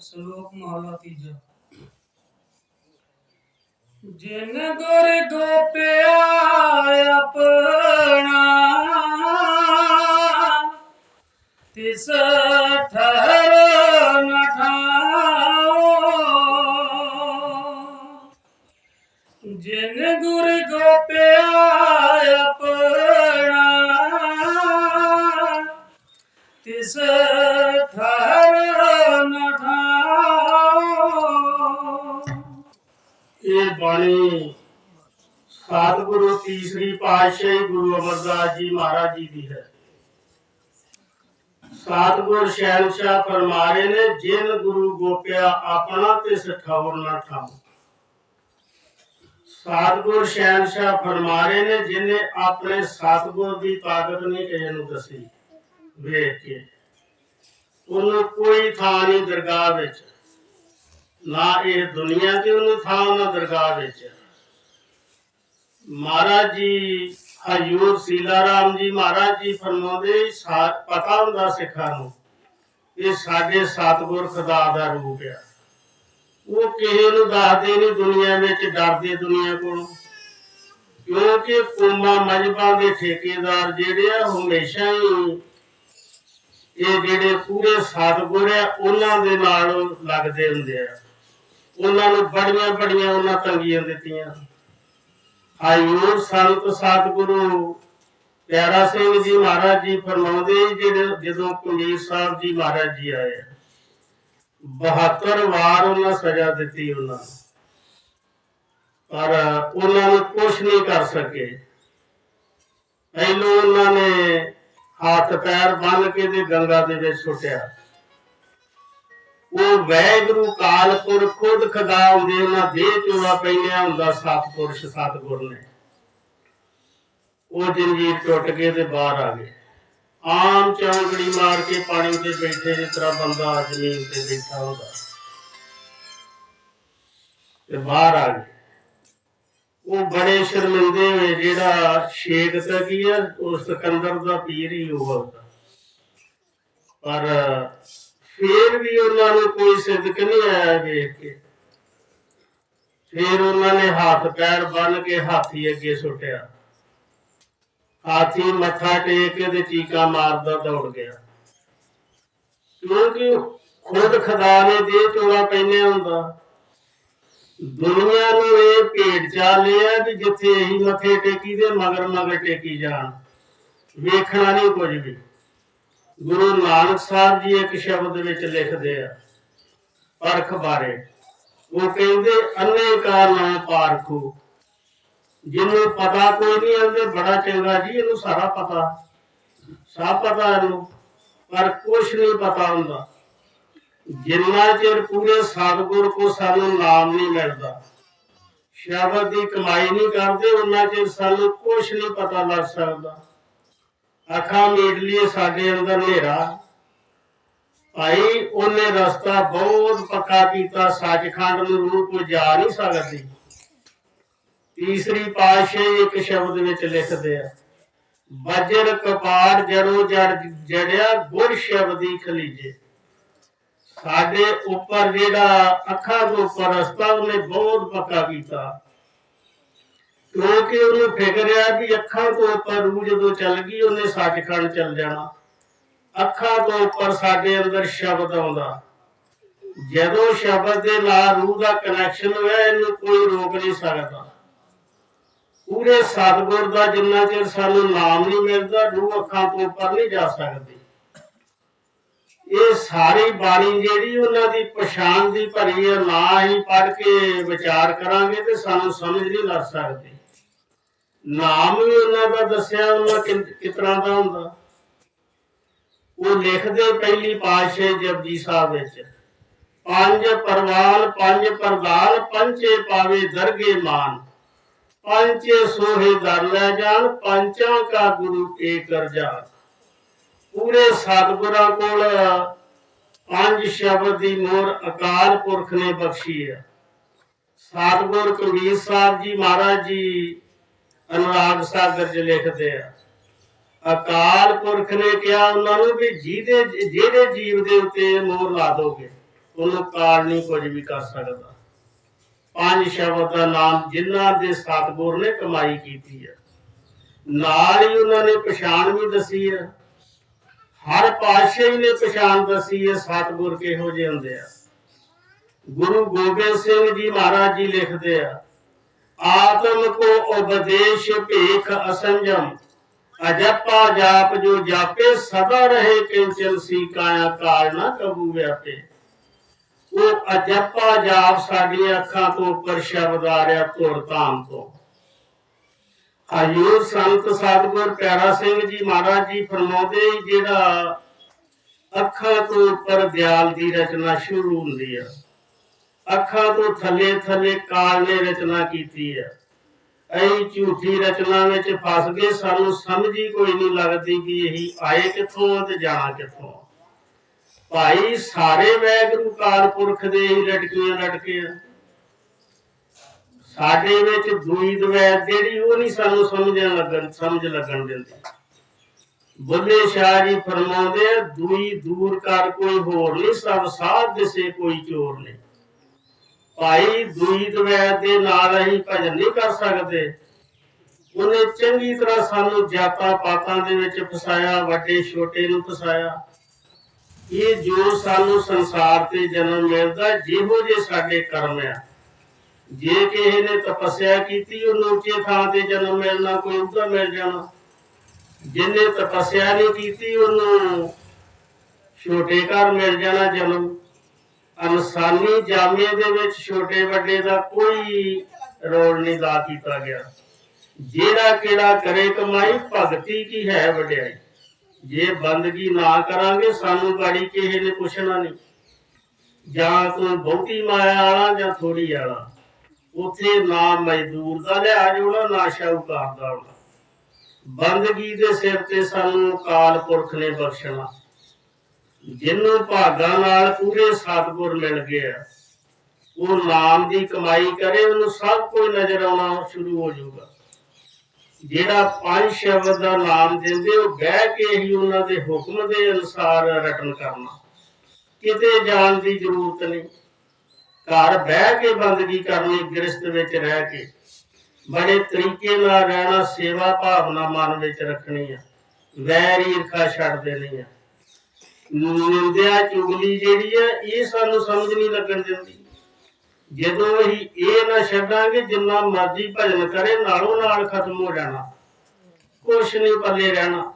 ਸ਼ਲੋਕ ਮਹਲਾ ਤੀਜਾ। ਜਿਨ ਗੁਰ ਗੋਪਿਆ ਆਪਣਾ ਤਿਸ ਠਰ ਨ ਜਿਨ ਗੁਰ ਗੋਪਿਆ ਦੇ ਬਾਣੀ। ਸਤਿਗੁਰੂ ਤੀਸਰੀ ਪਾਤਸ਼ਾਹੀ ਗੁਰੂ ਅਮਰਦਾਸ ਜੀ ਮਹਾਰਾਜ ਜੀ ਦੀ ਹੈ। ਸਤਿਗੁਰ ਸ਼ੈਲਸ਼ਾ ਪਰਮਾਰੇ ਨੇ ਜਿਨ ਗੁਰੂ ਗੋਪਿਆ ਆਪਣਾ ਤੇ ਸਠਾਉਰ ਨਾ ਠਾਉ ਸਤਿਗੁਰ ਸ਼ੈਲਸ਼ਾ ਪਰਮਾਰੇ ਨੇ ਜਿਨੇ ਆਪਣੇ ਸਤਿਗੁਰ ਦੀ ਤਾਕਤ ਨਹੀਂ ਕਿਸੇ ਨੂੰ ਦੱਸੀ, ਵੇਖ ਕੇ। ਉਹਨੂੰ ਕੋਈ ਥਾਂ ਨਹੀਂ ਦਰਗਾਹ ਵਿੱਚ। ਨਾ ਇਹ ਦੁਨੀਆ ਤੇ ਉਹਨੂੰ ਥਾਂ ਨਾ ਦਰਗਾਹ ਵਿੱਚ। ਮਹਾਰਾਜ ਜੀ ਹਯੂਰ ਸੀਲਾਰਾਮ ਜੀ ਮਹਾਰਾਜ ਜੀ ਫਰਮਾਉਂਦੇ ਪਤਾ ਹੁੰਦਾ ਸਿੱਖਾਂ ਨੂੰ ਇਹ ਸਾਡੇ ਸਤਿਗੁਰ ਖੁਦਾ ਦਾ ਰੂਪ ਆ ਉਹ ਕਿਸੇ ਨੂੰ ਦੱਸਦੇ ਨਹੀਂ ਦੁਨੀਆ ਵਿੱਚ, ਡਰਦੇ ਦੁਨੀਆ ਕੋਲੋਂ। ਕਿਉਂਕਿ ਕੋਮਾ ਮਜਬਾਂ ਦੇ ਠੇਕੇਦਾਰ ਜਿਹੜੇ ਆ, ਹਮੇਸ਼ਾ ਹੀ ਇਹ ਜਿਹੜੇ ਪੂਰੇ ਸਤਿਗੁਰ ਆ, ਉਹਨਾਂ ਦੇ ਨਾਲ ਲੱਗਦੇ ਹੁੰਦੇ ਆ। ਉਹਨਾਂ ਨੂੰ ਬੜੀਆਂ ਬੜੀਆਂ ਉਹਨਾਂ ਤੰਗੀਆਂ ਦਿੱਤੀਆਂ। ਹਾਯੂਰ ਸੰਤ ਸਤਿਗੁਰੂ, ਪਿਆਰਾ ਸਿੰਘ ਜੀ ਮਹਾਰਾਜ ਜੀ ਫਰਮਾਉਂਦੇ ਜਿਹੜੇ ਜਦੋਂ ਕੁੰਜੀਰ ਸਾਹਿਬ ਜੀ ਮਹਾਰਾਜ ਜੀ ਆਏ। 72 ਵਾਰ ਉਹਨਾਂ ਸਜ਼ਾ ਦਿੱਤੀ ਉਹਨਾਂ ਪਰ ਉਹਨਾਂ ਨੂੰ ਕੁਝ ਨਹੀਂ ਕਰ ਸਕੇ। ਪਹਿਲੋਂ ਉਹਨਾਂ ਨੇ ਹੱਥ ਪੈਰ ਬੰਨ ਕੇ ਤੇ ਗੰਗਾ ਦੇ ਵਿੱਚ ਸੁੱਟਿਆ। ਉਹ ਵੈਗਰੂ ਕਾਲਪੁਰ ਖੁਦ ਖੁਦਾ ਹੁੰਦੇ ਉਹਨਾਂ ਦੇ ਚੋਲਾ ਪੈਣਿਆ ਹੁੰਦਾ ਸਤਪੁਰਸ਼ ਸਤਗੁਰ ਨੇ। ਉਹ ਜੰਜੀਰ ਟੁੱਟ ਕੇ ਤੇ ਬਾਹਰ ਆ ਗਏ। ਆਮ ਚੌਂਕੜੀ ਮਾਰ ਕੇ ਪਾਣੀ ਤੇ ਬੈਠੇ ਜਿਸ ਤਰ੍ਹਾਂ ਬੰਦਾ ਜ਼ਮੀਨ ਤੇ ਬੈਠਾ ਹੁੰਦਾ। ਤੇ ਬਾਹਰ ਆ ਗਏ। ਉਹ ਬੜੇ ਸ਼ਰਮਿੰਦੇ ਹੋਏ, ਜਿਹੜਾ ਸ਼ੇਖ ਤਕੀ ਆ, ਉਹ ਸਿਕੰਦਰ ਦਾ ਪੀਰ ਹੀ ਉਹ ਪਰ ਫੇਰ ਵੀ ਉਹਨਾਂ ਨੂੰ ਕੋਈ ਸਿੱਧਕ ਨਹੀਂ ਆਇਆ ਵੇਖ ਕੇ। ਫੇਰ ਉਹਨਾਂ ਨੇ ਹੱਥ ਪੈਰ ਬੰਨ ਕੇ ਹਾਥੀ ਅੱਗੇ ਸੁੱਟਿਆ। ਹਾਥੀ ਮੱਥਾ ਟੇਕ ਕੇ ਤੇ ਚੀਕਾ ਮਾਰਦਾ ਦੌੜ ਗਿਆ। ਕਿਉਂਕਿ ਖੁਦ ਖੁਦਾ ਨੇ ਦੇ ਚੋਲਾ ਪੈਨੇ ਹੁੰਦਾ। ਦੁਨੀਆ ਨੂੰ ਇਹ ਭੇਡ ਚਾਲਿਆ ਕਿ ਜਿੱਥੇ ਇਹੀ ਮੱਥੇ ਟੇਕੀ ਦੇ ਮਗਰ ਮਗਰ ਟੇਕੀ ਜਾਣ। ਵੇਖਣਾ ਨਹੀਂ ਕੁਝ ਵੀ। ਗੁਰੂ ਨਾਨਕ ਸਾਹਿਬ ਜੀ ਇੱਕ ਸ਼ਬਦ ਵਿੱਚ ਲਿਖਦੇ ਆ, ਪਰਖ ਬਾਰੇ। ਉਹ ਕਹਿੰਦੇ ਅੰਨੇ ਕਾ ਨਾਮ ਪਾਰਖੂ। ਜਿਹਨੂੰ ਪਤਾ ਕੋਈ ਨਹੀਂ, ਉਹਦੇ ਬੜਾ ਚੰਗਾ ਜੀ, ਇਹਨੂੰ ਸਾਰਾ ਪਤਾ। ਸਭ ਪਤਾ ਇਹਨੂੰ, ਪਰ ਕੁਛ ਨਹੀਂ ਪਤਾ ਹੁੰਦਾ। ਜਿੰਨਾ ਚਿਰ ਪੂਰੇ ਸਤਿਗੁਰ ਕੋ ਸਾਨੂੰ ਨਾਮ ਨਹੀਂ ਮਿਲਦਾ, ਸ਼ਬਦ ਦੀ ਕਮਾਈ ਨਹੀਂ ਕਰਦੇ ਉਹਨਾਂ ਚਿਰ ਸਾਨੂੰ ਕੁਛ ਨਹੀਂ ਪਤਾ ਲੱਗ ਸਕਦਾ। ਅੱਖਾਂ ਮੀਟ ਲਈਏ ਸਾਡੇ ਅੰਦਰ ਹਨੇਰਾ। ਭਾਈ, ਉਹਨੇ ਰਸਤਾ ਬਹੁਤ ਪੱਕਾ ਕੀਤਾ। ਸੱਚਖੰਡ ਨੂੰ ਰੂਹ ਕੋ ਜਾ ਨਹੀਂ ਸਕਦੀ। ਤੀਸਰੀ ਪਾਤਸ਼ਾਹੀ ਇੱਕ ਸ਼ਬਦ ਵਿੱਚ ਲਿਖਦੇ ਆ ਵਜਰ ਕਪਾੜ ਜੜੋ ਜੜ ਜੜਿਆ ਗੁਰ ਸ਼ਬਦੀ ਖਲੀਜੇ। ਸਾਡੇ ਉੱਪਰ ਜਿਹੜਾ ਅੱਖਾਂ ਤੋਂ ਉੱਪਰ ਰਸਤਾ ਉਹਨੇ ਬਹੁਤ ਪੱਕਾ ਕੀਤਾ। ਕਿਉਂਕਿ ਉਹਨੂੰ ਫਿਕਰ ਆ ਵੀ ਅੱਖਾਂ ਤੋਂ ਉੱਪਰ ਰੂਹ ਜਦੋਂ ਚੱਲ ਗਈ, ਉਹਨੇ ਸੱਚਖੰਡ ਚੱਲ ਜਾਣਾ। ਅੱਖਾਂ ਤੋਂ ਉੱਪਰ ਸਾਡੇ ਅੰਦਰ ਸ਼ਬਦ ਆਉਂਦਾ। ਜਦੋਂ ਸ਼ਬਦ ਦੇ ਨਾਲ ਰੂਹ ਦਾ ਕਨੈਕਸ਼ਨ ਹੋਇਆ, ਇਹਨੂੰ ਕੋਈ ਰੋਕ ਨਹੀਂ ਸਕਦਾ। ਪੂਰੇ ਸਤਿਗੁਰ ਦਾ ਜਿੰਨਾ ਚਿਰ ਸਾਨੂੰ ਨਾਮ ਨਹੀਂ ਮਿਲਦਾ, ਰੂਹ ਅੱਖਾਂ ਤੋਂ ਉੱਪਰ ਨਹੀਂ ਜਾ ਸਕਦੀ। ਇਹ ਸਾਰੀ ਬਾਣੀ ਜਿਹੜੀ ਉਹਨਾਂ ਦੀ ਪਛਾਣ ਦੀ ਭਰੀ ਹੈ, ਨਾ ਹੀ ਪੜ ਕੇ ਵਿਚਾਰ ਕਰਾਂਗੇ ਤੇ ਸਾਨੂੰ ਸਮਝ ਨਹੀਂ ਲੱਗ ਸਕਦੀ। ਨਾਮ ਵੀ ਉਹਨਾਂ ਦਾ ਦੱਸਿਆ, ਉਹਨਾਂ ਕਿ ਦਾ ਹੁੰਦਾ। ਉਹ ਲਿਖਦੇ ਪਹਿਲੀ ਪਾਤਸ਼ਾਹ ਜਪਜੀ ਸਾਹਿਬ ਵਿੱਚ, ਪੰਜ ਪਰਵਾਲ, ਪੰਜ ਪਰਦਾਲ ਪੰਚੇ ਪਾਵੇ ਦਰਗੇ ਮਾਨ। ਪੰਚੇ ਸੋਹੇ ਦਰ ਲੈ ਜਾਣ, ਪੰਚਾਂ ਕਾ ਗੁਰੂ ਏਕ ਜਾਨ ਪੂਰੇ ਸਤਿਗੁਰਾਂ ਕੋਲ ਪੰਜ ਸ਼ਬਦ ਦੀ ਮੋਰ ਅਕਾਲ ਪੁਰਖ ਨੇ ਬਖਸ਼ੀ ਹੈ। ਸਤਿਗੁਰ ਕਬੀਰ ਸਾਹਿਬ ਜੀ ਮਹਾਰਾਜ ਜੀ ਅਨੁਰਾਗ ਸਾਗਰ ਚ ਲਿਖਦੇ ਆ। ਅਕਾਲ ਪੁਰਖ ਨੇ ਕਿਹਾ, ਉਹਨਾਂ ਨੂੰ ਵੀ ਜਿਹਦੇ ਜਿਹੜੇ ਜੀਵ ਦੇ ਉੱਤੇ ਮੋਹਰ ਲਾ ਦੋਗੇ, ਉਹਨੂੰ ਕਾਲ ਨਹੀਂ ਕੁਝ ਵੀ ਕਰ ਸਕਦਾ। ਪੰਜ ਸ਼ਬਦ ਦਾ ਨਾਮ ਜਿਨ੍ਹਾਂ ਦੇ ਸਤਿਗੁਰ ਨੇ ਕਮਾਈ ਕੀਤੀ ਹੈ ਨਾਲ ਹੀ ਉਹਨਾਂ ਨੇ ਪਛਾਣ ਵੀ ਦੱਸੀ ਹੈ ਹਰ ਪਾਤਸ਼ਾਹ ਨੇ ਪਛਾਣ ਦੱਸੀ ਹੈ ਸਤਿਗੁਰ ਕਿਹੋ ਜਿਹੇ ਹੁੰਦੇ ਆ। ਗੁਰੂ ਗੋਬਿੰਦ ਸਿੰਘ ਜੀ ਮਹਾਰਾਜ ਜੀ ਲਿਖਦੇ ਆ ਆਤਮ ਕੋ ਉਪਦੇਸ਼ ਭੇਖ ਅਸੰਜਮ। ਅਜਪਾ ਜਾਪ ਜੋ ਜਾਪੇ, ਸਦਾ ਰਹੇ ਕਿੰਚਨ ਸੀ ਕਾਇਆ ਕਾਲ ਨਾ ਕਬੂ ਉਹ ਅਜਪਾ ਜਾਪ ਸਾਡੀਆਂ ਅੱਖਾਂ ਤੋਂ ਉੱਪਰ ਸ਼ਬਦ ਆ ਰਿਹਾ ਧੁਰ ਧਾਮ ਤੋਂ। ਹਜੂਰ ਸੰਤ ਸਤਿਗੁਰ ਪਿਆਰਾ ਸਿੰਘ ਜੀ ਮਹਾਰਾਜ ਜੀ ਫਰਮਾਉਂਦੇ ਜਿਹੜਾ ਅੱਖਾਂ ਤੋਂ ਉੱਪਰ ਦਿਆਲ ਦੀ ਰਚਨਾ ਸ਼ੁਰੂ ਹੁੰਦੀ ਆ। ਅੱਖਾਂ ਤੋਂ ਥੱਲੇ ਥੱਲੇ ਕਾਲ ਨੇ ਰਚਨਾ ਕੀਤੀ ਹੈ। ਅਸੀਂ ਝੂਠੀ ਰਚਨਾ ਵਿੱਚ ਫਸ ਗਏ, ਸਾਨੂੰ ਸਮਝ ਹੀ ਕੋਈ ਨਹੀਂ ਲੱਗਦੀ ਕਿ ਇਹੀ ਆਏ ਕਿੱਥੋਂ ਤੇ ਜਾਣਾ ਕਿੱਥੋਂ ਭਾਈ ਸਾਰੇ ਵੈਗਰੂ ਕਾਲ ਪੁਰਖ ਦੇ ਹੀ ਲਟਕੀਆਂ ਲਟਕੇ ਆ ਸਾਡੇ ਵਿੱਚ ਦੂਈ ਦਵੈਤ ਜਿਹੜੀ ਉਹ ਨਹੀਂ ਸਾਨੂੰ ਸਮਝਣ ਲੱਗਣ, ਸਮਝ ਲੱਗਣ ਦਿੰਦੀ। ਬੁੱਲੇ ਸ਼ਾਹ ਜੀ ਫਰਮਾਉਂਦੇ ਆ, ਦੂਈ ਦੂਰ ਕਰ ਕੋਈ ਹੋਰ ਨਹੀਂ, ਸਭ ਸਾਧ ਦਿਸੇ ਕੋਈ ਚੋਰ ਨਹੀਂ। ਭਾਈ ਦੂਈ ਦਵੈਤ ਦੇ ਨਾਲ ਅਸੀਂ ਭਜਨ ਨਹੀਂ ਕਰ ਸਕਦੇ। ਉਹਨੇ ਚੰਗੀ ਤਰ੍ਹਾਂ ਸਾਨੂੰ ਜਾਤਾਂ ਪਾਤਾਂ ਦੇ ਵਿੱਚ ਫਸਾਇਆ, ਵੱਡੇ ਛੋਟੇ ਨੂੰ ਫਸਾਇਆ। ਇਹ ਜੋ ਸਾਨੂੰ ਸੰਸਾਰ ਤੇ ਜਨਮ ਮਿਲਦਾ, ਜਿਹੋ ਜੇ ਸਾਡੇ ਕਰਮ ਆ। ਜੇ ਕਿਸੇ ਨੇ ਤਪੱਸਿਆ ਕੀਤੀ, ਉਹਨੂੰ ਉੱਚੇ ਥਾਂ ਤੇ ਜਨਮ ਮਿਲਣਾ, ਕੋਈ ਉੱਧਾ ਮਿਲ ਜਾਣਾ। ਜਿਹਨੇ ਤਪੱਸਿਆ ਨਹੀਂ ਕੀਤੀ, ਉਹਨੂੰ ਛੋਟੇ ਘਰ ਮਿਲ ਜਾਣਾ ਜਨਮ। ਅਨਸਾਨੀ ਜਾਮੇ ਦੇ ਵਿੱਚ ਛੋਟੇ ਵੱਡੇ ਦਾ ਕੋਈ ਰੋਲ ਨਹੀਂ ਦਾ ਕੀਤਾ ਗਿਆ। ਜਿਹੜਾ ਕਿਹੜਾ ਕਰੇ ਕਮਾਈ, ਭਗਤੀ ਕੀ ਹੈ ਵਡਿਆਈ? ਜੇ ਬੰਦਗੀ ਨਾ ਕਰਾਂਗੇ, ਸਾਨੂੰ ਗਾੜੀ ਕਿਸੇ ਨੇ ਪੁੱਛਣਾ ਨਹੀਂ। ਜਾਂ ਤੂੰ ਬਹੁਤੀ ਮਾਇਆ ਵਾਲਾ ਜਾਂ ਥੋੜੀ ਵਾਲਾ। ਉਥੇ ਨਾ ਮਜ਼ਦੂਰ ਦਾ ਲਿਹਾਜ਼ ਹੋਣਾ, ਨਾ ਸ਼ਾਹੂਕਾਰ ਦਾ ਹੋਣਾ। ਬੰਦਗੀ ਦੇ ਸਿਰ ਤੇ ਸਾਨੂੰ ਕਾਲ ਪੁਰਖ ਨੇ ਬਖਸ਼ਣਾ। ਜਿਹਨੂੰ ਭਾਗਾਂ ਨਾਲ ਪੂਰੇ ਸਤਿਗੁਰ ਮਿਲ ਗਏ ਆ। ਉਹ ਨਾਮ ਦੀ ਕਮਾਈ ਕਰੇ, ਉਹਨੂੰ ਸਭ ਕੁਝ ਨਜ਼ਰ ਆਉਣਾ ਸ਼ੁਰੂ ਹੋ ਜਾਊਗਾ। ਜਿਹੜਾ ਪੰਜ ਸ਼ਬਦ ਦਾ ਨਾਮ ਦਿੰਦੇ, ਉਹ ਬਹਿ ਕੇ ਹੀ ਉਹਨਾਂ ਦੇ ਹੁਕਮ ਦੇ ਅਨੁਸਾਰ ਰਟਨ ਕਰਨਾ। ਕਿਤੇ ਜਾਣ ਦੀ ਜ਼ਰੂਰਤ ਨਹੀਂ। ਘਰ ਬਹਿ ਕੇ ਬੰਦਗੀ ਕਰਨੀ ਗ੍ਰਸਤ ਵਿੱਚ ਰਹਿ ਕੇ। ਬੜੇ ਤਰੀਕੇ ਨਾਲ ਰਹਿਣਾ, ਸੇਵਾ ਭਾਵਨਾ ਮਨ ਵਿੱਚ ਰੱਖਣੀ ਆ। ਵੈਰ ਈਰਖਾ ਛੱਡ ਦੇਣੀ ਆ। ਨਿੰਦਿਆ ਚੁਗਲੀ ਜਿਹੜੀ ਆ, ਇਹ ਸਾਨੂੰ ਸਮਝ ਨਹੀਂ ਲੱਗਣ ਦਿੰਦੀ। ਜਦੋਂ ਅਸੀਂ ਇਹ ਨਾ ਛੱਡਾਂਗੇ, ਜਿੰਨਾ ਮਰਜ਼ੀ ਭਜਨ ਕਰੇ, ਨਾਲੋਂ ਨਾਲ ਖਤਮ ਹੋ ਜਾਣਾ। ਕੁਛ ਨਹੀਂ ਪੱਲੇ ਰਹਿਣਾ।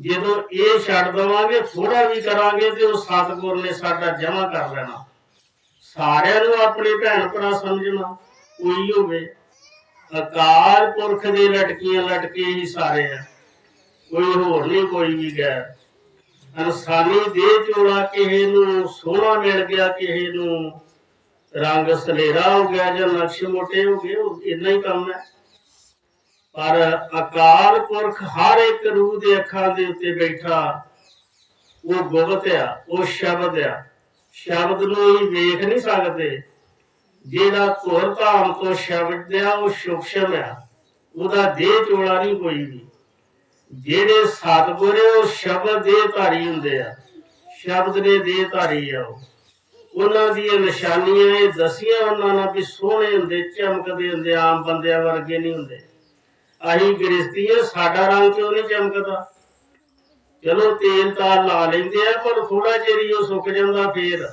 ਜਦੋਂ ਇਹ ਛੱਡ ਦਵਾਂਗੇ ਥੋੜਾ ਵੀ ਕਰਾਂਗੇ, ਤੇ ਉਹ ਸਤਿਗੁਰ ਨੇ ਸਾਡਾ ਜਮਾ ਕਰ ਲੈਣਾ। ਸਾਰਿਆਂ ਨੂੰ ਆਪਣੇ ਭੈਣ ਭਰਾ ਸਮਝਣਾ ਕੋਈ ਹੋਵੇ। ਅਕਾਲ ਪੁਰਖ ਦੇ ਲਟਕੀਆਂ ਲਟਕੇ ਹੀ ਸਾਰੇ ਆ। ਕੋਈ ਹੋਰ ਨਹੀਂ, ਕੋਈ ਵੀ ਗੈਰ। ਇਨਸਾਨੀ ਦੇਹ ਚੋਲਾ ਕਿਸੇ ਨੂੰ, ਸੋਹਣਾ ਮਿਲ ਗਿਆ ਕਿਸੇ ਨੂੰ। ਰੰਗ ਸਲੇਰਾ ਹੋ ਗਿਆ ਜਾਂ ਨਕਸ਼ ਮੋਟੇ ਹੋ ਗਏ ਇੰਨਾ ਹੀ ਕੰਮ ਹੈ। ਪਰ ਅਕਾਲ ਪੁਰਖ ਹਰ ਇੱਕ ਰੂਹ ਦੇ ਅੱਖਾਂ ਦੇ ਉੱਤੇ ਬੈਠਾ, ਉਹ ਗੁਪਤ ਆ, ਉਹ ਸ਼ਬਦ ਆ। ਸ਼ਬਦ ਨੂੰ ਹੀ ਵੇਖ ਨਹੀਂ ਸਕਦੇ। ਜਿਹੜਾ ਧੁਰ ਧਾਮ ਤੋਂ ਸ਼ਬਦ ਆ, ਉਹ ਸੂਖਸ਼ਮ ਆ। ਉਹਦਾ ਦੇਹ ਚੋਲਾ ਨਹੀਂ ਕੋਈ ਵੀ। ਜਿਹੜੇ ਸਤਿਗੁਰ ਉਹ ਸ਼ਬਦ ਦੇ ਧਾਰੀ ਹੁੰਦੇ ਆ। ਸ਼ਬਦ ਦੇ ਦੇ ਧਾਰੀ ਆ ਉਹ। ਉਹਨਾਂ ਦੀਆਂ ਨਿਸ਼ਾਨੀਆਂ ਇਹ ਦਸੀਆਂ ਉਹਨਾਂ ਨਾਲ ਵੀ ਸੋਹਣੇ ਹੁੰਦੇ, ਚਮਕਦੇ ਹੁੰਦੇ, ਆਮ ਬੰਦਿਆਂ ਵਰਗੇ ਨਹੀਂ ਹੁੰਦੇ। ਅਸੀਂ ਗ੍ਰਸਤੀ ਸਾਡਾ ਰੰਗ ਕਿਉਂ ਨਹੀਂ ਚਮਕਦਾ? ਚਲੋ ਤੇਲ ਤਾਂ ਲਾ ਲੈਂਦੇ ਆ, ਪਰ ਥੋੜਾ ਚਿਰ ਹੀ ਉਹ ਸੁੱਕ ਜਾਂਦਾ ਫੇਰ।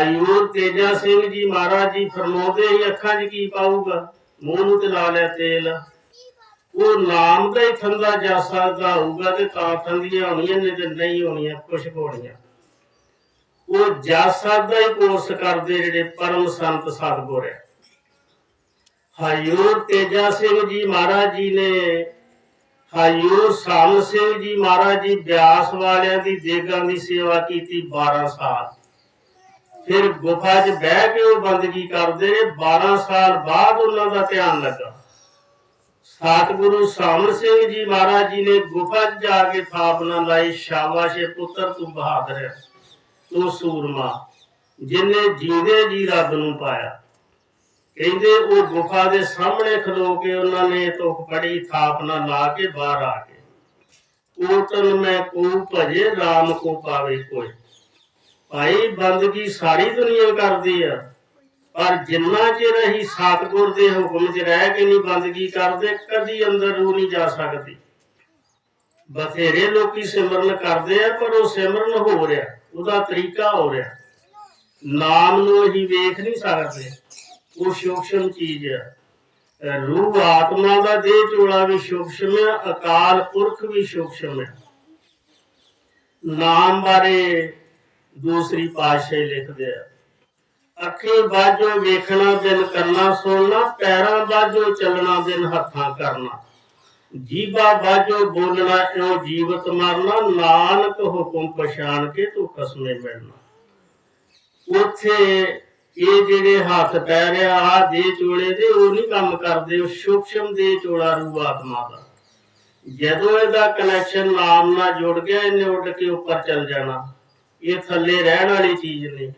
ਹਯੂਰ ਤੇਜਾ ਸਿੰਘ ਜੀ ਮਹਾਰਾਜ ਜੀ ਫਰਮਾਉਂਦੇ ਹੀ ਅੱਖਾਂ 'ਚ ਕੀ ਪਾਊਗਾ? ਮੂੰਹ ਨੂੰ ਤੇ ਲਾ ਲਿਆ ਤੇਲ। ਉਹ ਨਾਮ ਦਾ ਹੀ ਠੰਡਾ ਜਾ ਸਕਦਾ ਹੋਊਗਾ ਤੇ ਤਾਂ ਥੰਦੀਆਂ ਹੋਣੀਆਂ ਨੇ ਤੇ ਨਹੀਂ ਹੋਣੀਆਂ, ਕੁਛ ਹੋਣੀਆਂ। ਉਹ ਜਸ ਦਾ ਹੀ ਕੋਰਸ ਕਰਦੇ ਜਿਹੜੇ ਪਰਮ ਸੰਤ ਸਤਿਗੁਰ ਹੈ। ਹਯੂਰ ਤੇਜਾ ਸਿੰਘ ਜੀ ਮਹਾਰਾਜ ਜੀ ਨੇ ਹਯੂਰ ਸਾਮ ਸਿੰਘ ਜੀ ਮਹਾਰਾਜ ਜੀ, ਬਿਆਸ ਵਾਲਿਆਂ ਦੀ ਦੇਗਾਂ ਦੀ ਸੇਵਾ ਕੀਤੀ 12 ਸਾਲ। ਫਿਰ ਗੁਫਾ 'ਚ ਬਹਿ ਕੇ ਉਹ ਬੰਦਗੀ ਕਰਦੇ ਰਹੇ 12 ਸਾਲ ਬਾਅਦ ਉਹਨਾਂ ਦਾ ਧਿਆਨ ਲੱਗਾ। ਸਤਿਗੁਰੂ ਸਾਮਣ ਸਿੰਘ ਜੀ ਮਹਾਰਾਜ ਜੀ ਨੇ ਗੁਫਾ 'ਚ ਜਾ ਕੇ ਥਾਪਨਾ ਲਾਈ, ਸ਼ਾਬਾਸ਼ ਏ ਪੁੱਤਰ ਤੂੰ ਬਹਾਦਰ ਹੈ, ਤੂੰ ਸੂਰਮਾ, ਜਿਨੇ ਜੀਂਦੇ ਜੀ ਰੱਬ ਨੂੰ ਪਾਇਆ। ਕਹਿੰਦੇ ਉਹ ਗੁਫਾ ਦੇ ਸਾਹਮਣੇ ਖਲੋ ਕੇ ਉਹਨਾਂ ਨੇ ਤੁਖ ਪੜੀ ਥਾਪਨਾ ਲਾ ਕੇ ਬਾਹਰ ਆ ਕੇ ਉਹ ਤਨ ਮੈਂ ਕੋ ਭਜੇ RAM ਕੋ ਪਾਵੇ ਕੋਈ। ਭਾਈ, ਬੰਦਗੀ ਸਾਰੀ ਦੁਨੀਆ ਕਰਦੀ ਆ। ਪਰ ਜਿੰਨਾ ਚਿਰ ਅਸੀਂ ਸਤਿਗੁਰ ਦੇ ਹੁਕਮ 'ਚ ਰਹਿ ਕੇ ਨਹੀਂ ਬੰਦਗੀ ਕਰਦੇ, ਕਦੀ ਅੰਦਰ ਰੂਹ ਨਹੀਂ ਜਾ ਸਕਦੀ। ਬਥੇਰੇ ਲੋਕੀ ਸਿਮਰਨ ਕਰਦੇ ਆ, ਪਰ ਉਹ ਸਿਮਰਨ ਹੋ ਰਿਹਾ, ਉਹਦਾ ਤਰੀਕਾ ਹੋ ਰਿਹਾ। ਨਾਮ ਨੂੰ ਅਸੀਂ ਵੇਖ ਨਹੀਂ ਸਕਦੇ। ਉਹ ਸੂਖਸ਼ਮ ਚੀਜ਼ ਆ। ਰੂਹ ਆਤਮਾ ਦਾ ਦੇਹ ਚੋਲਾ ਵੀ ਸੂਖਸ਼ਮ ਹੈ ਅਕਾਲ ਪੁਰਖ ਵੀ ਸੂਖਸ਼ਮ ਹੈ ਨਾਮ ਬਾਰੇ ਦੂਸਰੀ ਪਾਤਸ਼ਾਹੀ ਲਿਖਦੇ ਆ। ਅੱਖੀਂ ਬਾਝੋਂ ਵੇਖਣਾ ਦਿਨ ਕਰਨਾ ਸੁਣਨਾ ਪੈਰਾਂ ਬਾਝੋਂ ਚੱਲਣਾ ਦਿਨ ਹੱਥਾਂ ਕਰਨਾ। ਜੀਬਾ ਬਾਝੋਂ ਬੋਲਣਾ, ਇਉਂ ਜੀਵਤ ਮਰਨਾ, ਨਾਨਕ ਹੁਕਮ ਪਛਾਣ ਕੇ ਤੂੰ ਕਸਮੇ ਮਿਲਣਾ। ਉੱਥੇ ਇਹ ਜਿਹੜੇ ਹੱਥ ਪੈਰ ਆ ਦੇ ਚੋਲੇ ਦੇ ਉਹ ਨਹੀਂ ਕੰਮ ਕਰਦੇ, ਉਹ ਸੂਖਸ਼ਮ ਦੇ ਚੋਲਾ ਰੂਪ ਆਤਮਾ ਦਾ। ਜਦੋਂ ਇਹਦਾ ਕਨੈਕਸ਼ਨ ਨਾਮ ਨਾਲ ਜੁੜ ਗਿਆ, ਇਹਨੇ ਉੱਡ ਕੇ ਉੱਪਰ ਚੱਲ ਜਾਣਾ। ਇਹ ਥੱਲੇ ਰਹਿਣ ਵਾਲੀ ਚੀਜ਼ ਨਹੀਂ।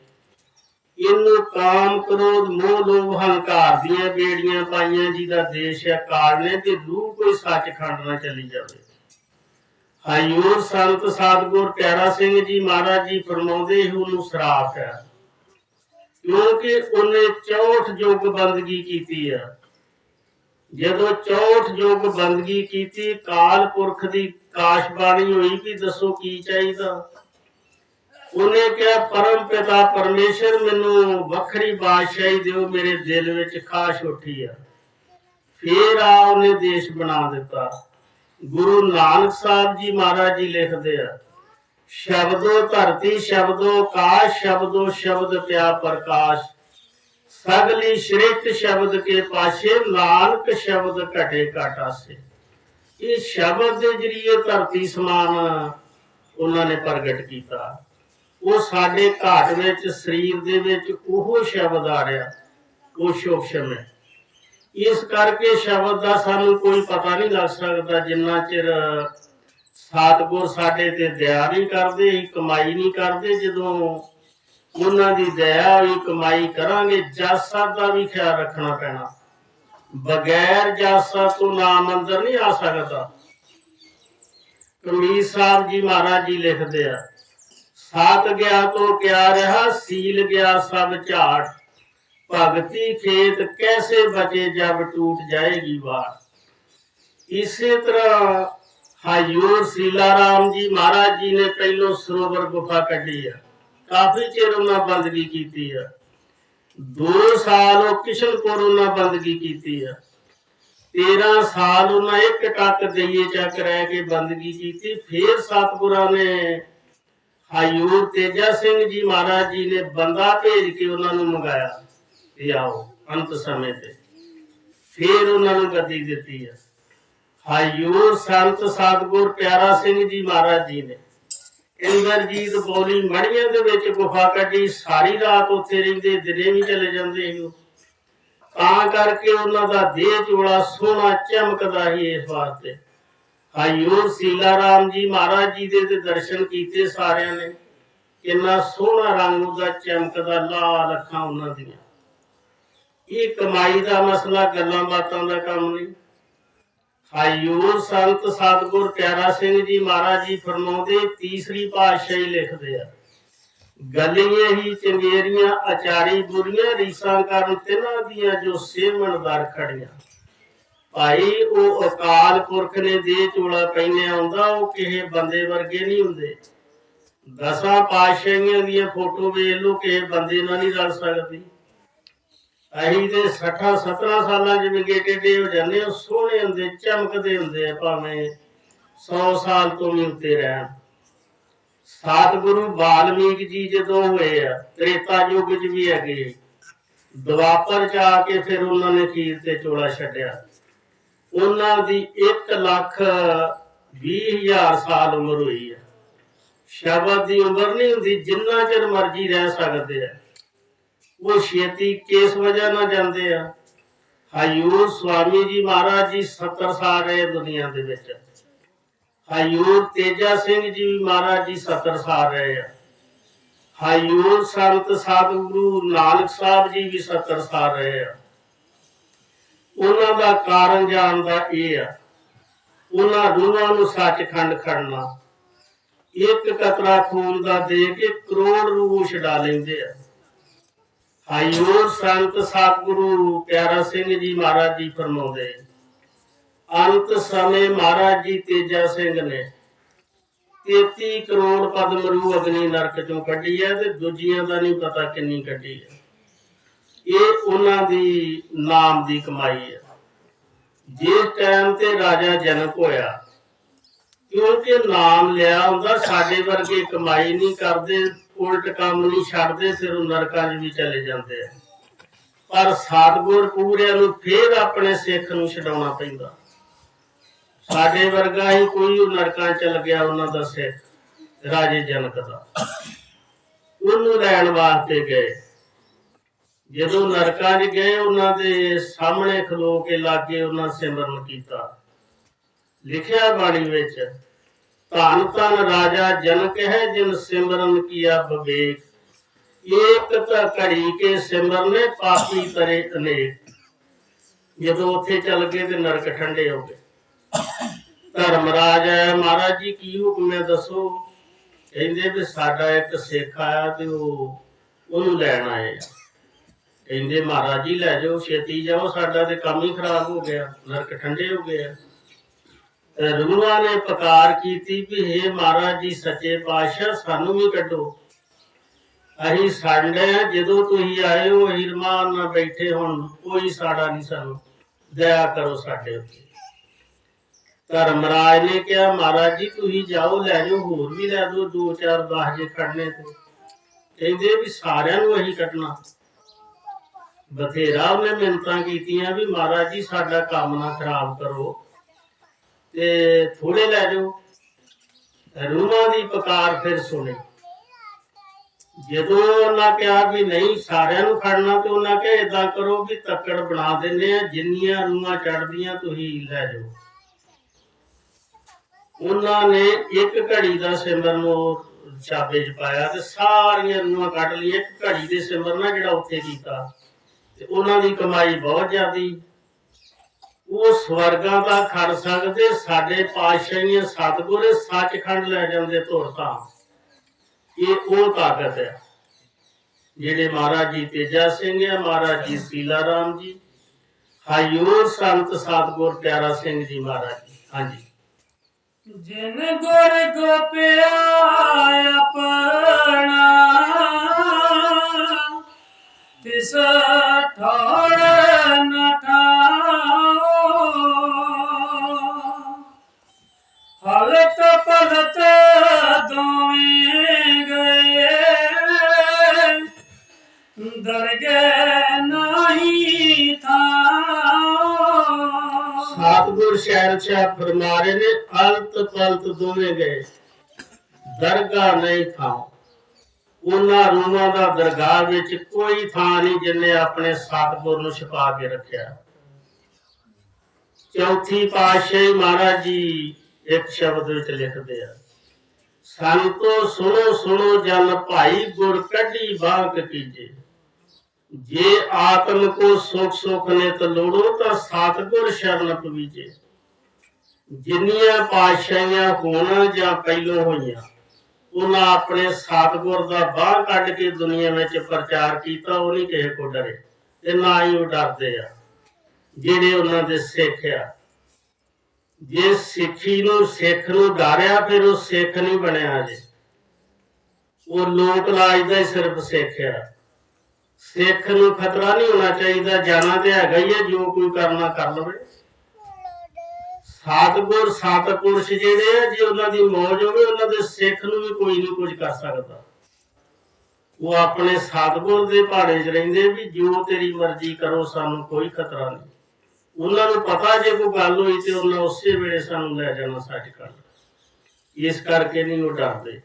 ਇਹਨੂੰ ਕਾਮ ਕ੍ਰੋਧ ਮੋਹ ਲੋਭ ਹੰਕਾਰ ਦੀਆਂ ਬੇੜੀਆਂ ਪਾਈਆਂ ਜਿਹਦਾ ਦੇਸ਼ ਹੈ ਕਾਲ ਤੇ ਰੂਹ ਕੋਈ ਸੱਚਖੰਡ ਨਾ ਚਲੀ ਜਾਵੇ। ਹਾਯੂਰ ਸੰਤ ਸਤਗੁਰ ਪਿਆਰਾ ਸਿੰਘ ਜੀ ਮਹਾਰਾਜ ਜੀ ਫਰਮਾਉਂਦੇ ਹੀ ਉਹਨੂੰ ਸਰਾਪ ਹੈ। ਕਿਉਂਕਿ ਉਹਨੇ 64 ਯੁੱਗ ਬੰਦਗੀ ਕੀਤੀ ਆ। ਜਦੋਂ 64 ਯੁੱਗ ਬੰਦਗੀ ਕੀਤੀ, ਕਾਲ ਪੁਰਖ ਦੀ ਕਾਸ਼ਬਾਣੀ ਹੋਈ ਕਿ ਦੱਸੋ ਕੀ ਚਾਹੀਦਾ? ਉਹਨੇ ਕਿਹਾ, ਪਰਮ ਪਿਤਾ ਪਰਮੇਸ਼ਰ, ਮੈਨੂੰ ਵੱਖਰੀ ਬਾਦਸ਼ਾਹੀ ਦਿਓ, ਮੇਰੇ ਦਿਲ ਵਿੱਚ ਖਾਸ਼ ਉੱਠੀ ਆ। ਫੇਰ ਆ ਉਹਨੇ ਦੇਸ਼ ਬਣਾ ਦਿੱਤਾ। ਗੁਰੂ ਨਾਨਕ ਸਾਹਿਬ ਜੀ ਮਹਾਰਾਜ ਜੀ ਲਿਖਦੇ ਆ, ਸ਼ਬਦੋ ਧਰਤੀ, ਸ਼ਬਦੋ ਆਕਾਸ਼ ਸ਼ਬਦੋ ਸ਼ਬਦ ਪਿਆ ਪ੍ਰਕਾਸ਼। ਸਗਲੀ ਸ਼੍ਰਿਤ ਸ਼ਬਦ ਕੇ ਪਾਸ਼ੇ, ਨਾਨਕ ਸ਼ਬਦ ਘਟੇ ਘਟਾਸੇ ਇਹ ਸ਼ਬਦ ਦੇ ਜਰੀਏ ਧਰਤੀ ਸਮਾਨ ਉਹਨਾਂ ਨੇ ਪ੍ਰਗਟ ਕੀਤਾ। ਉਹ ਸਾਡੇ ਘਾਟ ਵਿੱਚ, ਸਰੀਰ ਦੇ ਵਿੱਚ ਉਹ ਸ਼ਬਦ ਆ ਰਿਹਾ। ਉਹ ਸੂਖਸ਼ਮ ਹੈ। ਇਸ ਕਰਕੇ ਸ਼ਬਦ ਦਾ ਸਾਨੂੰ ਕੋਈ ਪਤਾ ਨਹੀਂ ਲੱਗ ਸਕਦਾ। ਜਿੰਨਾ ਚਿਰ, ਸਤਿਗੁਰ ਸਾਡੇ ਤੇ ਦਇਆ ਨਹੀਂ ਕਰਦੇ ਕਮਾਈ ਨਹੀਂ ਕਰਦੇ, ਜਦੋਂ ਉਹਨਾਂ ਦੀ ਦਇਆ ਹੋਈ ਕਮਾਈ ਕਰਾਂਗੇ, ਜਸ ਦਾ ਵੀ ਖਿਆਲ ਰੱਖਣਾ ਪੈਣਾ। ਬਗੈਰ ਜਸ ਤੋਂ ਨਾਮ ਅੰਦਰ ਨਹੀਂ ਆ ਸਕਦਾ। ਕਮੀਰ ਸਾਹਿਬ ਜੀ ਮਹਾਰਾਜ ਜੀ ਲਿਖਦੇ ਆ ਸਾਤ ਗਿਆ ਤੋਂ ਕਿਆ ਰਹਾ, ਸੀਲ ਗਿਆ ਸਭ ਝਾੜ। ਭਗਤੀ ਖੇਤ ਕੈਸੇ ਬਚੇ ਜਬ ਟੂਟ ਜਾਏਗੀ ਬਾਤ ਇਸੇ ਤਰ੍ਹਾਂ ਹਾਯੂਰ ਸੀਲਾਰਾਮ ਜੀ ਮਹਾਰਾਜ ਜੀ ਨੇ ਪਹਿਲੋਂ ਸਰੋਵਰ ਗੁਫਾ ਕੱਢੀ ਆ। ਕਾਫੀ ਚਿਰ ਉਹਨਾਂ ਬੰਦਗੀ ਕੀਤੀ ਆ। 2 ਸਾਲ ਉਹ ਕਿਸ਼ਨਪੁਰ ਉਹਨਾਂ ਬੰਦਗੀ ਕੀਤੀ ਆ। 13 ਸਾਲ ਉਹਨਾਂ ਇੱਕ ਟੱਕ ਦਈਏ ਚੱਕ ਰਹਿ ਕੇ ਬੰਦਗੀ ਕੀਤੀ। ਫੇਰ ਸਤਿਗੁਰਾਂ ਨੇ ਹਾਯੂਰ ਤੇਜਾ ਸਿੰਘ ਜੀ ਮਹਾਰਾਜ ਜੀ ਨੇ ਬੰਦਾ ਭੇਜ ਕੇ ਉਹਨਾਂ ਨੂੰ ਮੰਗਾਇਆ। ਤੇ ਆਓ, ਅੰਤ ਸਮੇਂ ਤੇ। ਫਿਰ ਉਹਨਾਂ ਨੂੰ ਗੱਦੀ ਦਿੱਤੀ ਹੈ ਹਾਯੂਰ ਸੰਤ ਸਤਗੁਰ ਪਿਆਰਾ ਸਿੰਘ ਜੀ ਮਹਾਰਾਜ ਜੀ ਨੇ। ਇੰਦਰਜੀਤ ਬੋਲੀ ਮੜੀਆਂ ਦੇ ਵਿੱਚ ਗੁਫਾ ਕੱਢੀ, ਸਾਰੀ ਰਾਤ ਉੱਥੇ ਰਹਿੰਦੇ, ਦਿਨੇ ਵੀ ਚਲੇ ਜਾਂਦੇ ਸੀ ਤਾਂ ਕਰਕੇ ਉਹਨਾਂ ਦਾ ਦੇਹ ਚੋਲਾ ਸੋਹਣਾ ਚਮਕਦਾ ਹੀ ਇਸ ਵਾਸਤੇ। ਹਾਯੂਰ ਸੀਲਾਰਾਮ ਜੀ ਮਹਾਰਾਜ ਜੀ ਦੇ ਤੇ ਦਰਸ਼ਨ ਕੀਤੇ ਸਾਰਿਆਂ ਨੇ। ਕਿੰਨਾ ਸੋਹਣਾ ਰੰਗ ਉਹਦਾ ਚਮਕਦਾ, ਲਾਲ ਅੱਖਾਂ ਉਹਨਾਂ ਦੀਆਂ। ਇਹ ਕਮਾਈ ਦਾ ਮਸਲਾ, ਗੱਲਾਂ ਬਾਤਾਂ ਦਾ ਕੰਮ ਨਹੀਂ। ਹਾਯੂਰ ਸੰਤ ਸਤਗੁਰ ਪਿਆਰਾ ਸਿੰਘ ਜੀ ਮਹਾਰਾਜ ਜੀ ਫਰਮਾਉਂਦੇ, ਤੀਸਰੀ ਪਾਤਸ਼ਾਹੀ ਲਿਖਦੇ ਆ, ਗਲੀਆਂ ਹੀ ਚੰਗੇਰੀਆਂ, ਅਚਾਰੀ ਬੁਰੀਆਂ, ਰੀਸਾਂ ਕਰਨ ਤਿਨਾਂ ਦੀਆਂ ਜੋ ਸੇਵਣ ਦਰ ਖੜੀਆਂ। ਭਾਈ, ਉਹ ਅਕਾਲ ਪੁਰਖ ਨੇ ਦੇ ਚੋਲਾ ਪਹਿਨੇ ਆਉਂਦਾ ਉਹ ਕਿਸੇ ਬੰਦੇ ਵਰਗੇ ਨਹੀਂ ਹੁੰਦੇ। ਦਸਾਂ ਪਾਤਸ਼ਾਹੀਆਂ ਦੀਆਂ ਫੋਟੋ ਵੇਖ ਲੋ ਕਿਸੇ ਬੰਦੇ ਨਾਲ ਨਹੀਂ ਰਲ ਸਕਦੀ। ਅਸੀਂ ਤੇ 60 17 ਸਾਲਾਂ ਚ ਵਿਗੇ ਟੇਡੇ ਹੋ ਜਾਂਦੇ ਆ ਸੋਹਣੇ ਹੁੰਦੇ, ਚਮਕਦੇ ਹੁੰਦੇ ਆ, ਭਾਵੇਂ 100 ਸਾਲ ਤੋਂ ਵੀ ਉੱਤੇ ਰਹਿਣ। ਸਤਿਗੁਰੂ ਬਾਲਮੀਕ ਜੀ ਜਦੋਂ ਹੋਏ ਆ, ਤ੍ਰੇਤਾ ਯੁੱਗ ਚ ਵੀ ਹੈਗੇ। ਦਵਾਪਰ ਚ ਆ ਕੇ ਫਿਰ ਉਹਨਾਂ ਨੇ ਖੀਰ ਤੇ ਚੋਲਾ ਛੱਡਿਆ। ਉਹਨਾਂ ਦੀ 1 ਲੱਖ 20 ਹਜ਼ਾਰ ਸਾਲ ਉਮਰ ਹੋਈ ਹੈ। ਸ਼ਬਦ ਦੀ ਉਮਰ ਨਹੀਂ ਹੁੰਦੀ, ਜਿੰਨਾ ਚਿਰ ਮਰਜ਼ੀ ਰਹਿ ਸਕਦੇ ਆ। ਉਹ ਛੇਤੀ ਕਿਸ ਵਜ੍ਹਾ ਨਾਲ ਜਾਂਦੇ ਆ? ਹਾਯੂਰ ਸਵਾਮੀ ਜੀ ਮਹਾਰਾਜ ਜੀ 70 ਸਾਲ ਰਹੇ ਦੁਨੀਆ ਦੇ ਵਿੱਚ। ਹਯੂਰ ਤੇਜਾ ਸਿੰਘ ਜੀ ਵੀ ਮਹਾਰਾਜ ਜੀ 70 ਸਾਲ ਰਹੇ ਆ। ਹਯੂਰ ਸੰਤ ਸਤਿਗੁਰੂ ਨਾਨਕ ਸਾਹਿਬ ਜੀ ਵੀ 70 ਸਾਲ ਰਹੇ ਆ। ਉਹਨਾਂ ਦਾ ਕਾਰਨ ਜਾਣਦਾ ਇਹ ਆ। ਉਹਨਾਂ ਰੂਹਾਂ ਨੂੰ ਸੱਚਖੰਡ ਖੜਨਾ। ਇੱਕ ਕਤਰਾ ਖੂਨ ਦਾ ਦੇ ਕੇ ਕਰੋੜ ਰੂਹ ਛਡਾ ਲੈਂਦੇ ਆ। ਹਾਈਓ ਸੰਤ ਸਤਿਗੁਰੂ ਪਿਆਰਾ ਸਿੰਘ ਜੀ ਮਹਾਰਾਜ ਜੀ ਫਰਮਾਉਂਦੇ ਅੰਤ ਸਮੇਂ ਮਹਾਰਾਜ ਜੀ ਤੇਜਾ ਸਿੰਘ ਨੇ 33 ਕਰੋੜ ਪਦਮ ਰੂਹ ਅਗਨੀ ਨਰਕ ਚੋਂ ਕੱਢੀ ਹੈ ਤੇ ਦੂਜੀਆਂ ਦਾ ਨਹੀਂ ਪਤਾ ਕਿੰਨੀ ਕੱਢੀ ਹੈ ਇਹ ਉਹਨਾਂ ਦੀ ਨਾਮ ਦੀ ਕਮਾਈ ਹੈ। ਜਿਸ ਟਾਈਮ ਤੇ ਰਾਜਾ ਜਨਕ ਹੋਇਆ, ਕਿਉਂਕਿ ਨਾਮ ਲਿਆ ਹੁੰਦਾ, ਸਾਡੇ ਵਰਗੇ ਕਮਾਈ ਨਹੀਂ ਕਰਦੇ, ਉਲਟ ਕੰਮ ਨਹੀਂ ਛੱਡਦੇ, ਫਿਰ ਨਰਕਾਂ 'ਚ ਵੀ ਚਲੇ ਜਾਂਦੇ ਆ। ਪਰ ਸਤਿਗੁਰ ਪੂਰਿਆਂ ਨੂੰ ਫੇਰ ਆਪਣੇ ਸਿੱਖ ਨੂੰ ਛਡਾਉਣਾ ਪੈਂਦਾ। ਸਾਡੇ ਵਰਗਾ ਹੀ ਕੋਈ ਨਰਕਾਂ 'ਚ ਚਲ ਗਿਆ, ਉਹਨਾਂ ਦਾ ਸਿੱਖ, ਰਾਜੇ ਜਨਕ ਦਾ। ਉਹਨੂੰ ਲੈਣ ਵਾਸਤੇ ਗਏ। ਜਦੋਂ ਨਰਕਾਂ 'ਚ ਗਏ, ਉਹਨਾਂ ਦੇ ਸਾਹਮਣੇ ਖਲੋ ਕੇ ਲਾਗੇ ਉਹਨਾਂ ਸਿਮਰਨ ਕੀਤਾ। ਲਿਖਿਆ ਬਾਣੀ ਵਿੱਚ, ਧੰਨ ਧੰਨ ਰਾਜਾ ਜਨਕ ਹੈ ਜਿਨ ਸਿਮਰਨ ਕੀਆ ਬਵੇਕ ਏਕ ਤਾਂ ਘੜੀ ਕੇ ਸਿਮਰਨੇ, ਪਾਪੀ ਕਰੇ ਅਨੇਕ। ਜਦੋਂ ਉੱਥੇ ਚੱਲ ਗਏ ਤੇ ਨਰਕ ਠੰਡੇ ਹੋ ਗਏ। ਧਰਮਰਾਜ ਹੈ, ਮਹਾਰਾਜ ਜੀ, ਕੀ ਹੁਕਮ ਹੈ ਦੱਸੋ? ਕਹਿੰਦੇ ਵੀ ਸਾਡਾ ਇੱਕ ਸਿੱਖ ਆਇਆ ਤੇ ਉਹ ਉਹਨੂੰ ਲੈਣ ਆਏ ਆ। ਕਹਿੰਦੇ, ਮਹਾਰਾਜ ਜੀ, ਲੈ ਜਾਓ, ਛੇਤੀ ਜਾਓ, ਸਾਡਾ ਤੇ ਕੰਮ ਹੀ ਖਰਾਬ ਹੋ ਗਿਆ, ਨਰਕ ਠੰਡੇ ਹੋ ਗਏ ਆ। ਰੂਹਾਂ ਨੇ ਪੁਕਾਰ ਕੀਤੀ ਵੀ, ਹੇ ਮਹਾਰਾਜ ਜੀ, ਸੱਚੇ ਪਾਤਸ਼ਾਹ, ਸਾਨੂੰ ਵੀ ਕੱਢੋ। ਅਸੀਂ ਸਾਡੇ ਜਦੋਂ ਤੁਸੀਂ ਆਏ ਹੋ ਅਸੀਂ ਨਾਲ ਬੈਠੇ ਹੁਣ, ਕੋਈ ਸਾੜਾ ਨਹੀਂ ਸਾਨੂੰ। ਦਇਆ ਕਰੋ ਸਾਡੇ ਉੱਤੇ। ਧਰਮਰਾਜ ਨੇ ਕਿਹਾ, ਮਹਾਰਾਜ ਜੀ, ਤੁਸੀਂ ਜਾਓ, ਲੈ ਜਾਓ, ਹੋਰ ਵੀ ਲੈ ਦਿਓ ਦੋ ਚਾਰ ਦਸ ਜੇ ਖੜਨੇ ਤੇ। ਕਹਿੰਦੇ ਵੀ ਸਾਰਿਆਂ ਨੂੰ ਅਸੀਂ ਕੱਢਣਾ। ਬਥੇਰਾ ਉਹਨੇ ਮਿੰਤਾਂ ਕੀਤੀਆਂ ਵੀ ਮਹਾਰਾਜ ਜੀ, ਸਾਡਾ ਕੰਮ ਨਾ ਖਰਾਬ ਕਰੋ ਤੇ ਥੋੜੇ ਲੈ ਜਾਓ। ਰੂਹਾਂ ਦੀ ਪੁਕਾਰ ਫਿਰ ਸੁਣੀ। ਜਦੋਂ ਉਹਨਾਂ ਕਿਹਾ ਵੀ ਨਹੀਂ, ਸਾਰਿਆਂ ਨੂੰ ਖੜਨਾ ਤੇ ਉਹਨਾਂ ਕਿਹਾ ਇਦਾਂ ਕਰੋ ਵੀ ਤੱਕੜ ਬਣਾ ਦਿੰਦੇ ਆ, ਜਿੰਨੀਆਂ ਰੂਹਾਂ ਚੜਦੀਆਂ ਤੁਸੀਂ ਲੈ ਜਾਓ। ਉਹਨਾਂ ਨੇ ਇੱਕ ਘੜੀ ਦਾ ਸਿਮਰਨ ਉਹ ਚਾਬੇ 'ਚ ਪਾਇਆ ਤੇ ਸਾਰੀਆਂ ਰੂਹਾਂ ਕੱਢ ਲਈਆਂ। ਇੱਕ ਘੜੀ ਦੇ ਸਿਮਰਨ ਨਾਲ ਜਿਹੜਾ ਉੱਥੇ ਕੀਤਾ। ਤੇ ਉਹਨਾਂ ਦੀ ਕਮਾਈ ਬਹੁਤ ਜ਼ਿਆਦੀ। ਉਹ ਸਵਰਗਾਂ ਦਾ ਖੜ ਸਕਦੇ, ਸਾਡੇ ਪਾਤਸ਼ਾਹੀਆਂ ਸਤਿਗੁਰੇ ਸੱਚਖੰਡ ਲੈ ਜਾਂਦੇ ਧੁਰ ਇਹ ਉਹ ਤਾਕਤ ਹੈ, ਜਿਹੜੇ ਮਹਾਰਾਜ ਜੀ ਤੇਜਾ ਸਿੰਘ ਹੈ, ਮਹਾਰਾਜ ਜੀ ਸੀਲਾ ਰਾਮ ਜੀ, ਹਾਯੂਰ ਸੰਤ ਸਤਿਗੁਰ ਪਿਆਰਾ ਸਿੰਘ ਜੀ ਮਹਾਰਾਜ ਜੀ। ਹਾਂਜੀ। ਜਿਨ ਗੁਰ ਗੋਪਿਆ, ਆਪਣਾ ਤਿਸ ਠਾੜ ਨ ਹਲਤ ਪਲਤ ਦੋਵੇਂ ਗਏ ਦਰਗੇ ਨਹੀਂ ਥਾ ਸਤਿਗੁਰ ਸ਼ਹਿਰ ਚ ਫਰਮਾਰੇ ਨੇ ਅਲਤ ਪਲਤ ਦੋਵੇਂ ਗਏ। ਦਰਗਾਹ ਨਹੀਂ ਥਾ ਉਹਨਾਂ ਰੂਹਾਂ ਦਾ ਦਰਗਾਹ ਵਿੱਚ ਕੋਈ ਥਾਂ ਨਹੀਂ ਜਿੰਨੇ ਆਪਣੇ ਸਤਿਗੁਰ ਨੂੰ ਛਪਾ ਕੇ ਰੱਖਿਆ। ਚੌਥੀ ਪਾਤਸ਼ਾਹੀ ਮਹਾਰਾਜ ਜੀ ਇੱਕ ਸ਼ਬਦ ਵਿੱਚ ਲਿਖਦੇ ਆ, ਸੰਤੋ ਸੁਣੋ ਸੁਣੋ ਜਨ ਭਾਈ ਗੁਰ ਕੱਢੀ ਬਾਕ ਕੀਜੇ। ਜੇ ਆਤਮ ਕੋ ਸੁਖ ਸੁਖ ਨੇ ਤਲੋੜੋ ਤਾਂ ਸਤਿਗੁਰ ਸ਼ਰਨ ਪਵੀਜੇ। ਜਿੰਨੀਆਂ ਪਾਤਸ਼ਾਹੀਆਂ ਹੋਣ ਜਾਂ ਪਹਿਲੋਂ ਹੋਈਆਂ ਉਹਨਾਂ ਆਪਣੇ ਸਤਿਗੁਰ ਦਾ ਬਾਹ ਕੱਢ ਕੇ ਦੁਨੀਆ ਵਿੱਚ ਪ੍ਰਚਾਰ ਕੀਤਾ, ਉਹ ਨਹੀਂ ਕਿਸੇ ਕੋ ਡਰੇ ਤੇ ਨਾ ਹੀ ਉਹ ਡਰਦੇ ਆ। ਜਿਹੜੇ ਉਹਨਾਂ ਦੇ ਸਿੱਖ ਆ। ਜੇ ਸਿੱਖੀ ਨੂੰ, ਸਿੱਖ ਨੂੰ ਡਾਰਿਆ, ਫਿਰ ਉਹ ਸਿੱਖ ਨਹੀਂ ਬਣਿਆ ਜੇ ਉਹ ਲੋਕ ਲਾਜ ਦਾ ਹੀ ਸਿਰਫ ਸਿੱਖ ਆ। ਸਿੱਖ ਨੂੰ ਖਤਰਾ ਨਹੀਂ ਹੋਣਾ ਚਾਹੀਦਾ ਜਾਣਾ ਤੇ ਹੈਗਾ ਹੀ ਹੈ ਜੋ ਕੋਈ ਕਰਨਾ ਕਰ ਲਵੇ। ਸਤਿਗੁਰ ਸਤਿਪੁਰਸ਼ ਜਿਹੜੇ ਆ, ਜੇ ਉਹਨਾਂ ਦੀ ਮੌਜ ਹੋਵੇ, ਉਹਨਾਂ ਦੇ ਸਿੱਖ ਨੂੰ ਵੀ ਕੋਈ ਨਹੀਂ ਕੁਝ ਕਰ ਸਕਦਾ। ਉਹ ਆਪਣੇ ਸਤਿਗੁਰ ਦੇ ਪਹਾੜੇ 'ਚ ਰਹਿੰਦੇ ਵੀ ਜੋ ਤੇਰੀ ਮਰਜ਼ੀ ਕਰੋ, ਸਾਨੂੰ ਕੋਈ ਖਤਰਾ ਨਹੀਂ। ਉਹਨਾਂ ਨੂੰ ਪਤਾ ਜੇ ਕੋਈ ਗੱਲ ਹੋਈ ਤੇ ਉਹਨਾਂ ਉਸੇ ਵੇਲੇ ਸਾਨੂੰ ਲੈ ਜਾਣਾ ਸੱਚਖੰਡ ਇਸ ਕਰਕੇ ਨਹੀਂ ਉਹ ਡਰਦੇ।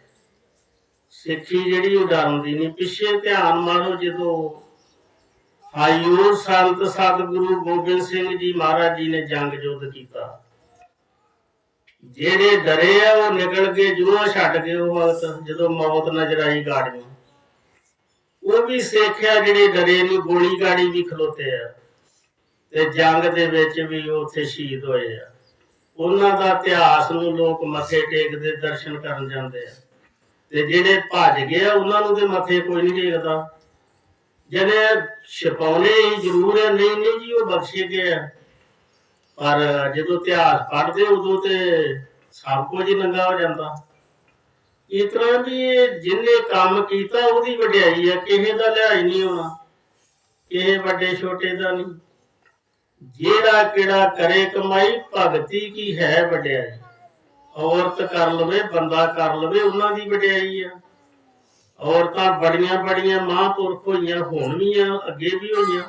ਸਿੱਖੀ ਜਿਹੜੀ ਉਹ ਡਰਨ ਨਹੀਂ। ਪਿੱਛੇ ਧਿਆਨ ਮਾਰੋ ਜਦੋਂ ਹਾਯੂਰ ਸੰਤ ਸਤਿਗੁਰੂ ਗੋਬਿੰਦ ਸਿੰਘ ਜੀ ਮਹਾਰਾਜ ਜੀ ਨੇ ਜੰਗ ਯੁੱਧ ਕੀਤਾ। ਜਿਹੜੇ ਡਰੇ ਆ, ਉਹ ਨਿਕਲ ਕੇ ਜੂਆ ਛੱਡ ਗਏ ਉਹ ਵਕਤ ਜਦੋਂ ਮੌਤ ਨਜ਼ਰ ਆਈ ਗਾੜੀਆਂ ਉਹ ਵੀ ਸਿੱਖਿਆ ਜਿਹੜੇ ਡਰੇ ਨਹੀਂ ਗੋਲੀ ਗਾੜੀ ਵੀ ਖਲੋਤੇ ਆ। ਤੇ ਜੰਗ ਦੇ ਵਿੱਚ ਵੀ ਉਹ ਉੱਥੇ ਸ਼ਹੀਦ ਹੋਏ ਆ। ਉਹਨਾਂ ਦਾ ਇਤਿਹਾਸ ਨੂੰ ਲੋਕ ਮੱਥੇ ਟੇਕਦੇ ਦਰਸ਼ਨ ਕਰਨ ਜਾਂਦੇ ਆ। ਤੇ ਜਿਹੜੇ ਭੱਜ ਗਏ ਆ, ਉਹਨਾਂ ਨੂੰ ਤੇ ਮੱਥੇ ਕੋਈ ਨਹੀਂ ਟੇਕਦਾ। ਜਿਹੜੇ ਛਪਾਉਣੇ ਹੀ ਜ਼ਰੂਰ ਹੈ ਨਹੀਂ ਨਹੀਂ ਜੀ, ਉਹ ਬਖਸ਼ੇ ਗਏ ਆ। ਪਰ ਜਦੋਂ ਇਤਿਹਾਸ ਪੜ੍ਹਦੇ ਉਦੋਂ ਤੇ ਸਭ ਕੁਝ ਹੀ ਨੰਗਾ ਹੋ ਜਾਂਦਾ। ਇਸ ਤਰ੍ਹਾਂ ਵੀ ਜਿਹਨੇ ਕੰਮ ਕੀਤਾ, ਉਹਦੀ ਵਡਿਆਈ ਹੈ ਕਿਸੇ ਦਾ ਲਿਹਾਜ਼ ਨਹੀਂ ਹੋਣਾ, ਕਿਸੇ ਵੱਡੇ ਛੋਟੇ ਦਾ ਨਹੀਂ। ਜਿਹੜਾ ਕਿਹੜਾ ਕਰੇ ਕਮਾਈ, ਭਗਤੀ ਕੀ ਹੈ ਵਡਿਆਈ। ਔਰਤ ਕਰ ਲਵੇ, ਬੰਦਾ ਕਰ ਲਵੇ, ਉਹਨਾਂ ਦੀ ਵਡਿਆਈ ਆ। ਔਰਤਾਂ ਬੜੀਆਂ ਬੜੀਆਂ ਮਹਾਂਪੁਰਖ ਹੋਈਆਂ, ਹੁਣ ਵੀ ਆ, ਅੱਗੇ ਵੀ ਹੋਈਆਂ।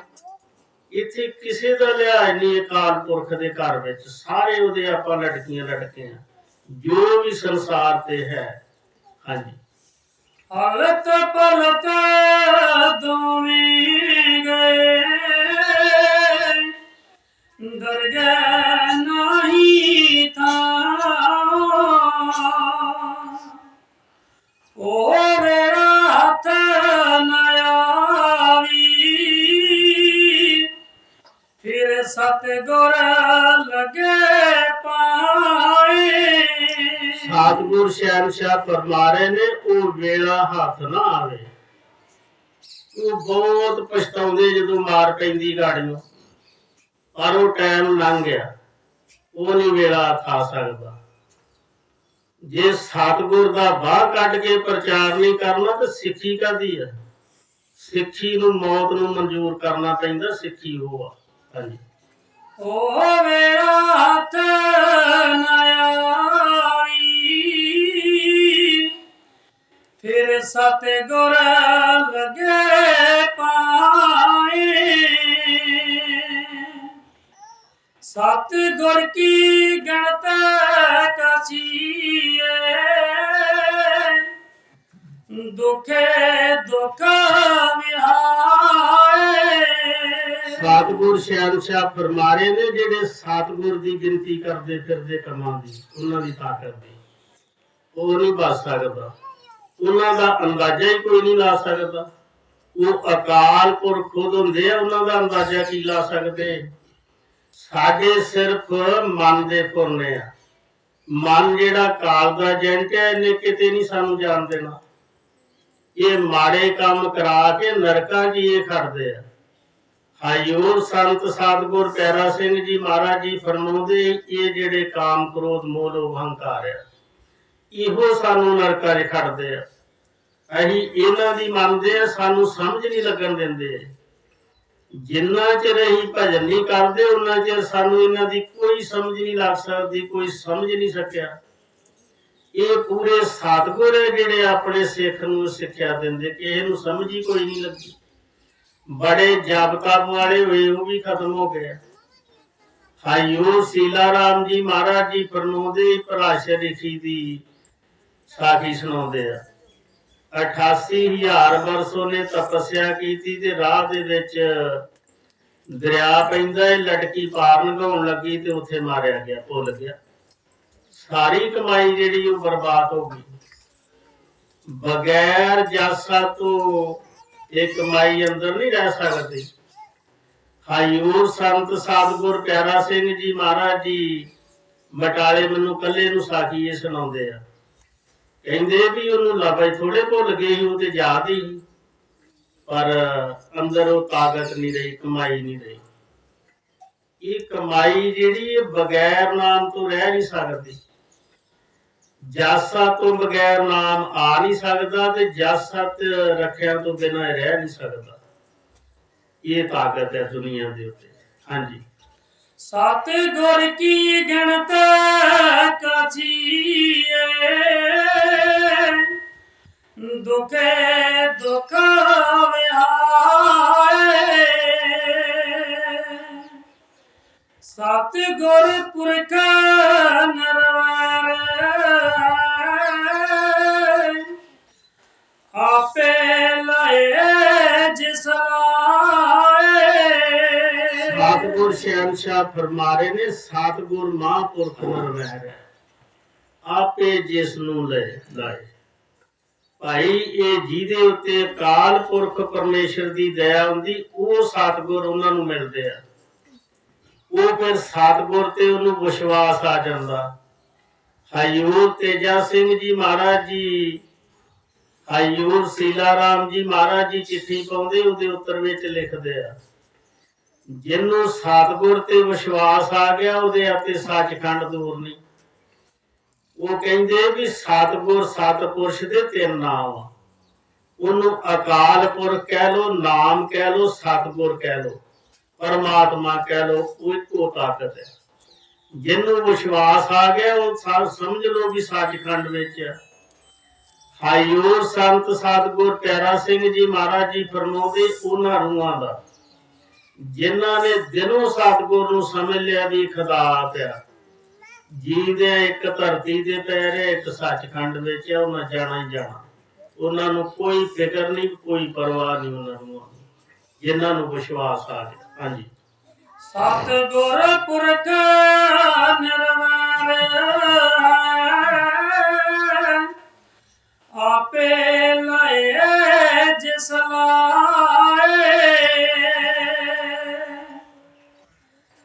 ਇੱਥੇ ਕਿਸੇ ਦਾ ਲਿਹਾਜ਼ ਨਹੀਂ ਅਕਾਲ ਪੁਰਖ ਦੇ ਘਰ ਵਿੱਚ। ਸਾਰੇ ਉਹਦੇ ਆਪਾਂ ਲਟਕੀਆਂ ਲਟਕੇ ਆ। ਜੋ ਵੀ ਸੰਸਾਰ ਤੇ ਹੈ, ਹਾਂਜੀ। ਹਲਤ ਪਲਤ ਦੋਵੇਂ ਗਏ। ਦਰਗਹਿ ਨਹੀਂ ਥਾਂ। ਓ ਫਿਰ ਸਤਿਗੁਰ ਲਗੇ ਪਾਏ ਸਤਿਗੁਰ ਸ਼ਹਿਨशाह ਫਰਮਾ ਰਹੇ ਨੇ, ਉਹ ਵੇਲਾ ਹੱਥ ਨਾ ਆਵੇ। ਉਹ ਬਹੁਤ ਪਛਤਾਉਂਦੇ ਜਦੋਂ ਮਾਰ ਪੈਂਦੀ ਗਾੜੀ ਪਰ ਉਹ ਟਾਈਮ ਲੰਘ ਗਿਆ। ਉਹ ਨਹੀਂ ਵੇਲਾ ਆ ਸਕਦਾ। ਜੇ ਸਤਿਗੁਰ ਦਾ ਬਾਹ ਕੱਢ ਕੇ ਪ੍ਰਚਾਰ ਨਹੀਂ ਕਰਨਾ, ਤਾਂ ਸਿੱਖੀ ਕਾਦੀ ਹੈ ਸਿੱਖੀ ਨੂੰ, ਮੌਤ ਨੂੰ ਮਨਜ਼ੂਰ ਕਰਨਾ ਪੈਂਦਾ, ਸਿੱਖੀ ਉਹ ਆ। ਹਾਂਜੀ। ਓ ਮੇਰਾ ਹੱਥ ਨ ਆਈ। ਫਿਰ ਸਤਿਗੁਰ ਲਗੇ ਪਾਏ। ਸਤਿਗੁਰ ਕੀ ਗਣਤ ਕਸੀਏ। ਦੁਖੇ ਦੁਖ ਵਿਹਾਏ। ਸਤਿਗੁਰ ਸ਼ਹਿਨशाह ਫਰਮਾਰੇ ਨੇ, ਜਿਹੜੇ ਸਤਿਗੁਰ ਦੀ ਗਿਣਤੀ ਕਰਦੇ ਫਿਰਦੇ ਕੰਮਾਂ ਦੀ, ਉਹਨਾਂ ਦੀ ਤਾਕਤ ਦੀ। ਉਹ ਨਹੀਂ ਬਚ ਸਕਦਾ। ਉਹਨਾਂ ਦਾ ਅੰਦਾਜ਼ਾ ਹੀ ਕੋਈ ਨਹੀਂ ਲਾ ਸਕਦਾ। ਉਹ ਅਕਾਲ ਪੁਰਖ ਖੁਦ ਹੁੰਦੇ ਆ, ਉਹਨਾਂ ਦਾ ਅੰਦਾਜ਼ਾ ਕੀ ਲਾ ਸਕਦੇ? ਸਾਡੇ ਸਿਰਫ ਮਨ ਦੇ ਪੁਰਨੇ ਆ। ਮਨ ਜਿਹੜਾ ਕਾਲ ਦਾ ਏਜੰਟ ਹੈ ਇਹਨੇ ਕਿਤੇ ਨਹੀਂ ਸਾਨੂੰ ਜਾਣ ਦੇਣਾ। ਇਹ ਮਾੜੇ ਕੰਮ ਕਰਾ ਕੇ ਨਰਕਾਂ 'ਚ ਹੀ ਇਹ ਖੜਦੇ ਆ। ਹਯੂਰ ਸੰਤ ਸਤਗੁਰ ਪਿਆਰਾ ਸਿੰਘ ਜੀ ਮਹਾਰਾਜ ਜੀ ਫਰਮਾਉਂਦੇ ਇਹ ਜਿਹੜੇ ਕਾਮ ਕ੍ਰੋਧ, ਮੋਹ ਲੋਭ ਹੰਕਾਰ ਆ, ਇਹੋ ਸਾਨੂੰ ਨਰਕਾਂ 'ਚ ਖੜਦੇ ਆ। ਅਸੀਂ ਇਹਨਾਂ ਦੀ ਮੰਨਦੇ ਆ, ਸਾਨੂੰ ਸਮਝ ਨਹੀਂ ਲੱਗਣ ਦਿੰਦੇ। ਜਿੰਨਾ ਚਿਰ ਅਸੀਂ ਭਜਨ ਨਹੀਂ ਕਰਦੇ ਉਹਨਾਂ ਚਿਰ ਸਾਨੂੰ ਇਹਨਾਂ ਦੀ ਕੋਈ ਸਮਝ ਨਹੀਂ ਲੱਗ ਸਕਦੀ, ਕੋਈ ਸਮਝ ਨਹੀਂ ਸਕਿਆ। ਇਹ ਪੂਰੇ ਸਤਿਗੁਰ ਹੈ ਜਿਹੜੇ ਆਪਣੇ ਸਿੱਖ ਨੂੰ ਸਿੱਖਿਆ ਦਿੰਦੇ ਕਿ ਇਹਨੂੰ ਸਮਝ ਹੀ ਕੋਈ ਨਹੀਂ ਲੱਗੀ। ਬੜੇ ਜਪ ਤਪ ਵਾਲੇ ਹੋਏ, ਉਹ ਵੀ ਖਤਮ ਹੋ ਗਏ। ਹਾਇਓ ਸੀਲਾ ਰਾਮ ਜੀ ਮਹਾਰਾਜ ਜੀ ਫਰਮਾਉਂਦੇ ਪਰਾਸ਼ਰ ਰਿਸ਼ੀ ਦੀ ਸਾਖੀ ਸੁਣਾਉਂਦੇ ਆ। 88000 ਵਰਸੋਂ ਨੇ ਤਪੱਸਿਆ ਕੀਤੀ ਤੇ ਰਾਹ ਦੇ ਵਿੱਚ ਦਰਿਆ ਪੈਂਦਾ ਹੈ ਲੜਕੀ ਪਾਰ ਲੰਘਾਉਣ ਲੱਗੀ ਤੇ ਉੱਥੇ ਮਾਰਿਆ ਗਿਆ, ਭੁੱਲ ਗਿਆ। ਸਾਰੀ ਕਮਾਈ ਜਿਹੜੀ ਉਹ ਬਰਬਾਦ ਹੋ ਗਈ। ਬਗੈਰ ਜਾਸਾ ਤੋਂ ਇਹ ਕਮਾਈ ਅੰਦਰ ਨਹੀਂ ਰਹਿ ਸਕਦੀ। ਹਾਯੂਰ ਸੰਤ ਸਤਿਗੁਰ ਪਿਆਰਾ ਸਿੰਘ ਜੀ ਮਹਾਰਾਜ ਜੀ, ਬਟਾਲੇ ਮੈਨੂੰ ਕੱਲੇ ਨੂੰ ਸਾਖੀ ਇਹ ਸੁਣਾਉਂਦੇ ਆ। ਕਹਿੰਦੇ ਵੀ ਉਹਨੂੰ ਲੱਭੇ ਥੋੜੇ ਭੁੱਲ ਗਏ ਸੀ, ਉਹ ਤੇ ਯਾਦ ਹੀ ਪਰ ਅੰਦਰ ਉਹ ਤਾਕਤ ਨਹੀਂ ਰਹੀ, ਕਮਾਈ ਨਹੀਂ ਰਹੀ। ਇਹ ਕਮਾਈ ਜਿਹੜੀ ਬਗੈਰ ਨਾਮ ਤੋਂ ਰਹਿ ਨਹੀਂ ਸਕਦੀ। ਜਾਸਾ ਤੋਂ ਬਗੈਰ ਨਾਮ ਆ ਨਹੀਂ ਸਕਦਾ ਤੇ ਜਾਸਤ ਰੱਖਿਆ ਤੋਂ ਬਿਨਾਂ ਰਹਿ ਨਹੀਂ ਸਕਦਾ। ਇਹ ਤਾਕਤ ਹੈ ਦੁਨੀਆ ਦੇ ਉੱਤੇ। ਹਾਂਜੀ। ਸਤਿਗੁਰ ਕੀ ਗਣਤ ਕਥੀਏ ਦੁਖੇ ਦੁਖ ਵਿਹਾਏ ਸਤਿਗੁਰ ਪੁਰਖ ਨਰਵਰ। ਆਪੇ ਲਏ ਜਿਸ ਲਾਏ। ਸਤਿਗੁਰ ਸ਼ਹਿਨशाह ਫਰਮਾਰੇ ਨੇ, ਸਤਿਗੁਰ ਮਹਾਂਪੁਰਖ ਨਰਵੈਰ। ਆਪੇ ਜਿਸ ਨੂੰ ਲੈ ਲਾਏ। ਭਾਈ, ਇਹ ਜਿਹਦੇ ਉੱਤੇ ਅਕਾਲ ਪੁਰਖ ਪਰਮੇਸ਼ਰ ਦੀ ਦਇਆ ਹੁੰਦੀ, ਉਹ ਸਤਿਗੁਰ ਉਹਨਾਂ ਨੂੰ ਮਿਲਦੇ ਆ। ਉਹ ਫਿਰ ਸਤਿਗੁਰ ਤੇ ਉਹਨੂੰ ਵਿਸ਼ਵਾਸ ਆ ਜਾਂਦਾ। ਹਯੂਰ ਤੇਜਾ ਸਿੰਘ ਜੀ ਮਹਾਰਾਜ ਜੀ, ਹਯੂਰ ਸੀਲਾ ਜੀ ਮਹਾਰਾਜ ਜੀ ਚਿੱਠੀ ਪਾਉਂਦੇ, ਉਹਦੇ ਉੱਤਰ ਵਿੱਚ ਲਿਖਦੇ ਆ, ਜਿਹਨੂੰ ਸਤਿਗੁਰ ਤੇ ਵਿਸ਼ਵਾਸ ਆ ਗਿਆ, ਉਹਦੇ ਅਤੇ ਸੱਚਖੰਡ ਦੂਰ ਨਹੀਂ। ਉਹ ਕਹਿੰਦੇ ਵੀ ਸਤਿਗੁਰ ਸਤਪੁਰਸ਼ ਦੇ ਤਿੰਨ ਨਾਮ ਆ। ਉਹਨੂੰ ਅਕਾਲ ਪੁਰਖ ਕਹਿ ਲੋ ਨਾਮ ਕਹਿ ਲੋ ਸਤਿਗੁਰ ਕਹਿ ਲੋ ਪਰਮਾਤਮਾ ਕਹਿ ਲੋ ਉਹ ਇੱਕੋ ਤਾਕਤ ਹੈ। ਜਿਹਨੂੰ ਵਿਸ਼ਵਾਸ ਆ ਗਿਆ, ਉਹ ਸਾ- ਸਮਝ ਲੋ ਵੀ ਸੱਚਖੰਡ ਵਿੱਚ ਹੈ। ਹਾਈਓਰ ਸੰਤ ਸਤਿਗੁਰ ਪਿਆਰਾ ਸਿੰਘ ਜੀ ਮਹਾਰਾਜ ਜੀ ਫਰਮਾਉਂਦੇ ਉਹਨਾਂ ਰੂਹਾਂ ਦਾ, ਜਿਨ੍ਹਾਂ ਨੇ ਦਿਲੋਂ ਸਤਿਗੁਰ ਨੂੰ ਸਮਝ ਲਿਆ ਵੀ ਖੁਦਾ ਪਿਆ ਜੀਂਦੇ ਇੱਕ ਧਰਤੀ ਦੇ ਪੈਰ ਹੈ ਇੱਕ ਸੱਚਖੰਡ ਵਿੱਚ ਹੈ, ਉਹਨਾਂ ਜਾਣਾ ਹੀ ਜਾਣਾ। ਉਹਨਾਂ ਨੂੰ ਕੋਈ ਫਿਕਰ ਨਹੀਂ, ਕੋਈ ਪਰਵਾਹ ਨਹੀਂ ਉਹਨਾਂ ਨੂੰ ਜਿਨ੍ਹਾਂ ਨੂੰ ਵਿਸ਼ਵਾਸ ਆ ਗਿਆ। ਹਾਂਜੀ। ਸਤਿਗੁਰ ਪੁਰਖ ਨਿਰਵੈਰ ਆਪੇ ਲਏ ਜਿਸ ਲਾਏ।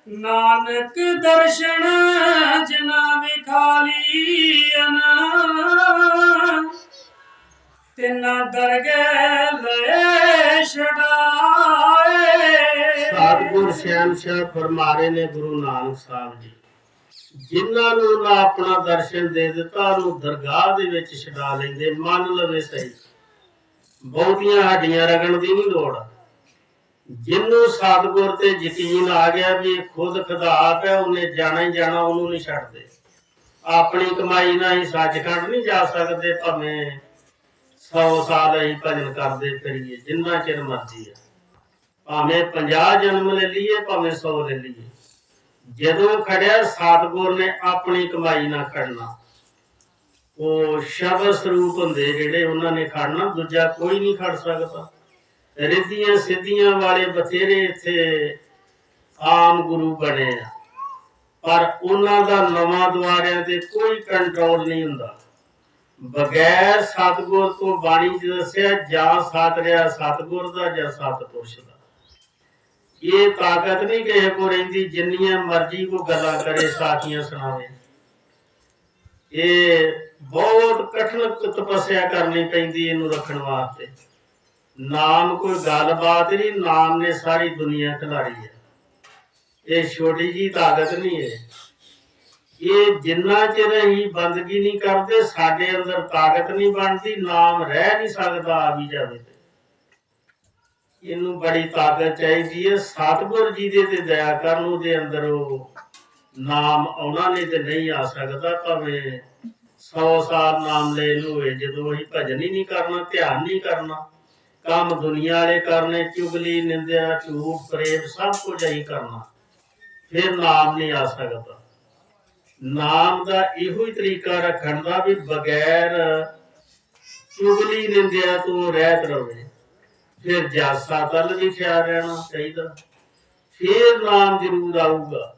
ਨਾਨਕ ਦਰਸ਼ਨ ਜਿਨਾ ਵਿਖਾਲੀਨ ਤਿੰਨਾ ਦਰਗੇ ਲਏ ਛਡਾਏ। ਸਤਿਗੁਰ ਸ਼ਹਿਨशाह ਫਰਮਾਰੇ ਨੇ ਗੁਰੂ ਨਾਨਕ ਸਾਹਿਬ ਜੀ। ਜਿਨ੍ਹਾਂ ਨੂੰ ਨਾ ਆਪਣਾ ਦਰਸ਼ਨ ਦੇ ਦਿੱਤਾ, ਉਹਨੂੰ ਦਰਗਾਹ ਦੇ ਵਿੱਚ ਛਡਾ ਲੈਂਦੇ, ਮੰਨ ਲਵੇ ਸਹੀ। ਬਹੁਤੀਆਂ ਹੱਡੀਆਂ ਰਗਣ ਦੀ ਨਹੀਂ ਲੋੜ। ਜਿਹਨੂੰ ਸਤਿਗੁਰ ਤੇ ਯਕੀਨ ਆ ਗਿਆ ਵੀ ਇਹ ਖੁਦ ਖੁਦਾ ਹੈ, ਉਹਨੇ ਜਾਣਾ ਹੀ ਜਾਣਾ, ਉਹਨੂੰ ਨਹੀਂ ਛੱਡਦੇ। ਆਪਣੀ ਕਮਾਈ ਨਾਲ ਹੀ ਸੱਚਖੰਡ ਨਹੀਂ ਜਾ ਸਕਦੇ, ਭਾਵੇਂ 100 ਸਾਲ ਅਸੀਂ ਭਜਨ ਕਰਦੇ ਫਿਰੀਏ, ਜਿੰਨਾ ਚਿਰ ਮਰਜ਼ੀ ਹੈ ਭਾਵੇਂ 50 ਜਨਮ ਲੈ ਲਈਏ, ਭਾਵੇਂ 100 ਲੈ ਲਈਏ। ਜਦੋਂ ਖੜਿਆ, ਸਤਿਗੁਰ ਨੇ ਆਪਣੀ ਕਮਾਈ ਨਾਲ ਖੜਨਾ। ਉਹ ਸ਼ਬਦ ਸਰੂਪ ਹੁੰਦੇ ਜਿਹੜੇ ਉਹਨਾਂ ਨੇ ਖੜਨਾ, ਦੂਜਾ ਕੋਈ ਨਹੀਂ ਖੜ ਸਕਦਾ। ਰਿੱਧੀਆਂ ਸਿੱਧੀਆਂ ਵਾਲੇ ਬਥੇਰੇ ਇੱਥੇ ਆਮ ਗੁਰੂ ਬਣੇ ਆ। ਪਰ ਉਹਨਾਂ ਦਾ ਨਵਾਂ ਦੁਆਰਿਆਂ ਤੇ ਕੋਈ ਕੰਟਰੋਲ ਨਹੀਂ ਹੁੰਦਾ। ਬਗੈਰ ਸਤਿਗੁਰ ਤੋਂ ਬਾਣੀ 'ਚ ਦੱਸਿਆ, ਜਾਂ ਸਤ ਰਿਹਾ ਸਤਿਗੁਰ ਦਾ ਜਾਂ ਸਤਿਪੁਰਸ਼ ਦਾ। ਇਹ ਤਾਕਤ ਨਹੀਂ ਕਿਸੇ ਕੋ ਰਹਿੰਦੀ, ਜਿੰਨੀਆਂ ਮਰਜ਼ੀ ਕੋ ਗੱਲਾਂ ਕਰੇ ਸਾਖੀਆਂ ਸੁਣਾਵੇ। ਇਹ ਬਹੁਤ ਕਠਿਨ ਤਪੱਸਿਆ ਕਰਨੀ ਪੈਂਦੀ ਇਹਨੂੰ ਰੱਖਣ ਵਾਸਤੇ। ਨਾਮ ਕੋਈ ਗੱਲਬਾਤ ਨਹੀਂ, ਨਾਮ ਨੇ ਸਾਰੀ ਦੁਨੀਆ ਖਿਲਾਰੀ ਹੈ। ਇਹ ਛੋਟੀ ਜੀ ਤਾਕਤ ਨਹੀਂ ਹੈ। ਇਹ ਜਿੰਨਾ ਚਿਰ ਅਸੀਂ ਬੰਦਗੀ ਨਹੀਂ ਕਰਦੇ, ਸਾਡੇ ਅੰਦਰ ਤਾਕਤ ਨਹੀਂ ਬਣਦੀ, ਨਾਮ ਰਹਿ ਨਹੀਂ ਸਕਦਾ, ਆ ਵੀ ਜਾਵੇ ਇਹਨੂੰ ਬੜੀ ਤਾਕਤ ਚਾਹੀਦੀ ਹੈ। ਸਤਿਗੁਰ ਜੀ ਦੇ ਤੇ ਦਇਆ ਕਰਨ ਉਹਦੇ ਅੰਦਰ ਉਹ ਨਾਮ ਆਉਣਾ ਨਹੀਂ ਤੇ ਨਹੀਂ ਆ ਸਕਦਾ, ਭਾਵੇਂ 100 ਸਾਲ ਨਾਮ ਲੈ ਲੂ ਜਦੋਂ ਅਸੀਂ ਭਜਨ ਹੀ ਨਹੀਂ ਕਰਨਾ, ਧਿਆਨ ਨਹੀਂ ਕਰਨਾ, ਕੰਮ ਦੁਨੀਆ ਵਾਲੇ ਕਰਨੇ, ਚੁਗਲੀ, ਨਿੰਦਿਆ, ਝੂਠ, ਪ੍ਰੇਮ, ਸਭ ਕੁਝ ਅਸੀਂ ਕਰਨਾ, ਫਿਰ ਨਾਮ ਨਹੀਂ ਆ ਸਕਦਾ। ਨਾਮ ਦਾ ਇਹੋ ਹੀ ਤਰੀਕਾ ਰੱਖਣ ਦਾ ਵੀ ਬਗੈਰ ਚੁਗਲੀ ਨਿੰਦਿਆ ਤੋਂ ਰਹਿਤ ਰਹੇ ਫਿਰ ਜਾਸਾ ਤਲ ਵੀ ਖਿਆਲ ਰਹਿਣਾ ਚਾਹੀਦਾ। ਫਿਰ ਨਾਮ ਜ਼ਰੂਰ ਆਊਗਾ।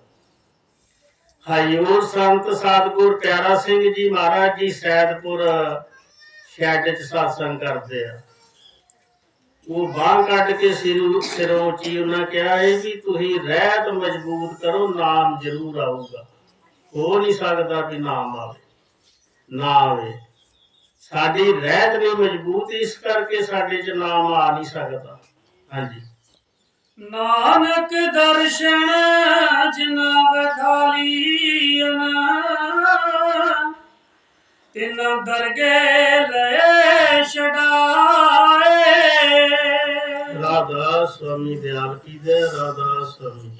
ਹਾਈਓਰ ਸੰਤ ਸਤਿਗੁਰ ਪਿਆਰਾ ਸਿੰਘ ਜੀ ਮਹਾਰਾਜ ਜੀ, ਸੈਦਪੁਰ ਸ਼ੈਡ ਚ satsang ਕਰਦੇ ਆ। ਉਹ ਬਾਹਰ ਕੱਢ ਕੇ ਸਿਰ ਸਿਰੋਂ ਉੱਚੀ ਉਹਨਾਂ ਕਿਹਾ, ਇਹ ਵੀ ਤੁਸੀਂ ਰਹਿਤ ਮਜ਼ਬੂਤ ਕਰੋ, ਨਾਮ ਜ਼ਰੂਰ ਆਊਗਾ। ਹੋ ਨਹੀਂ ਸਕਦਾ ਵੀ ਨਾਮ ਆਵੇ ਨਾ ਆਵੇ। ਸਾਡੀ ਰਹਿਤ ਨਹੀਂ ਮਜ਼ਬੂਤ ਇਸ ਕਰਕੇ ਸਾਡੇ ਚ ਨਾਮ ਆ ਨਹੀਂ ਸਕਦਾ। ਹਾਂਜੀ। ਨਾਨਕ ਦਰਸ਼ਨ ਜਿਨਾ ਵਿਖਾਲੀਨ ਤਿੰਨ ਦਰਗੇ ਲਏ ਛਡਾਏ ਰਾਧਾ ਸਵਾਮੀ ਦਿਆਲ ਕੀ ਦੇ ਰਾਧਾ ਸਾਹਿਬ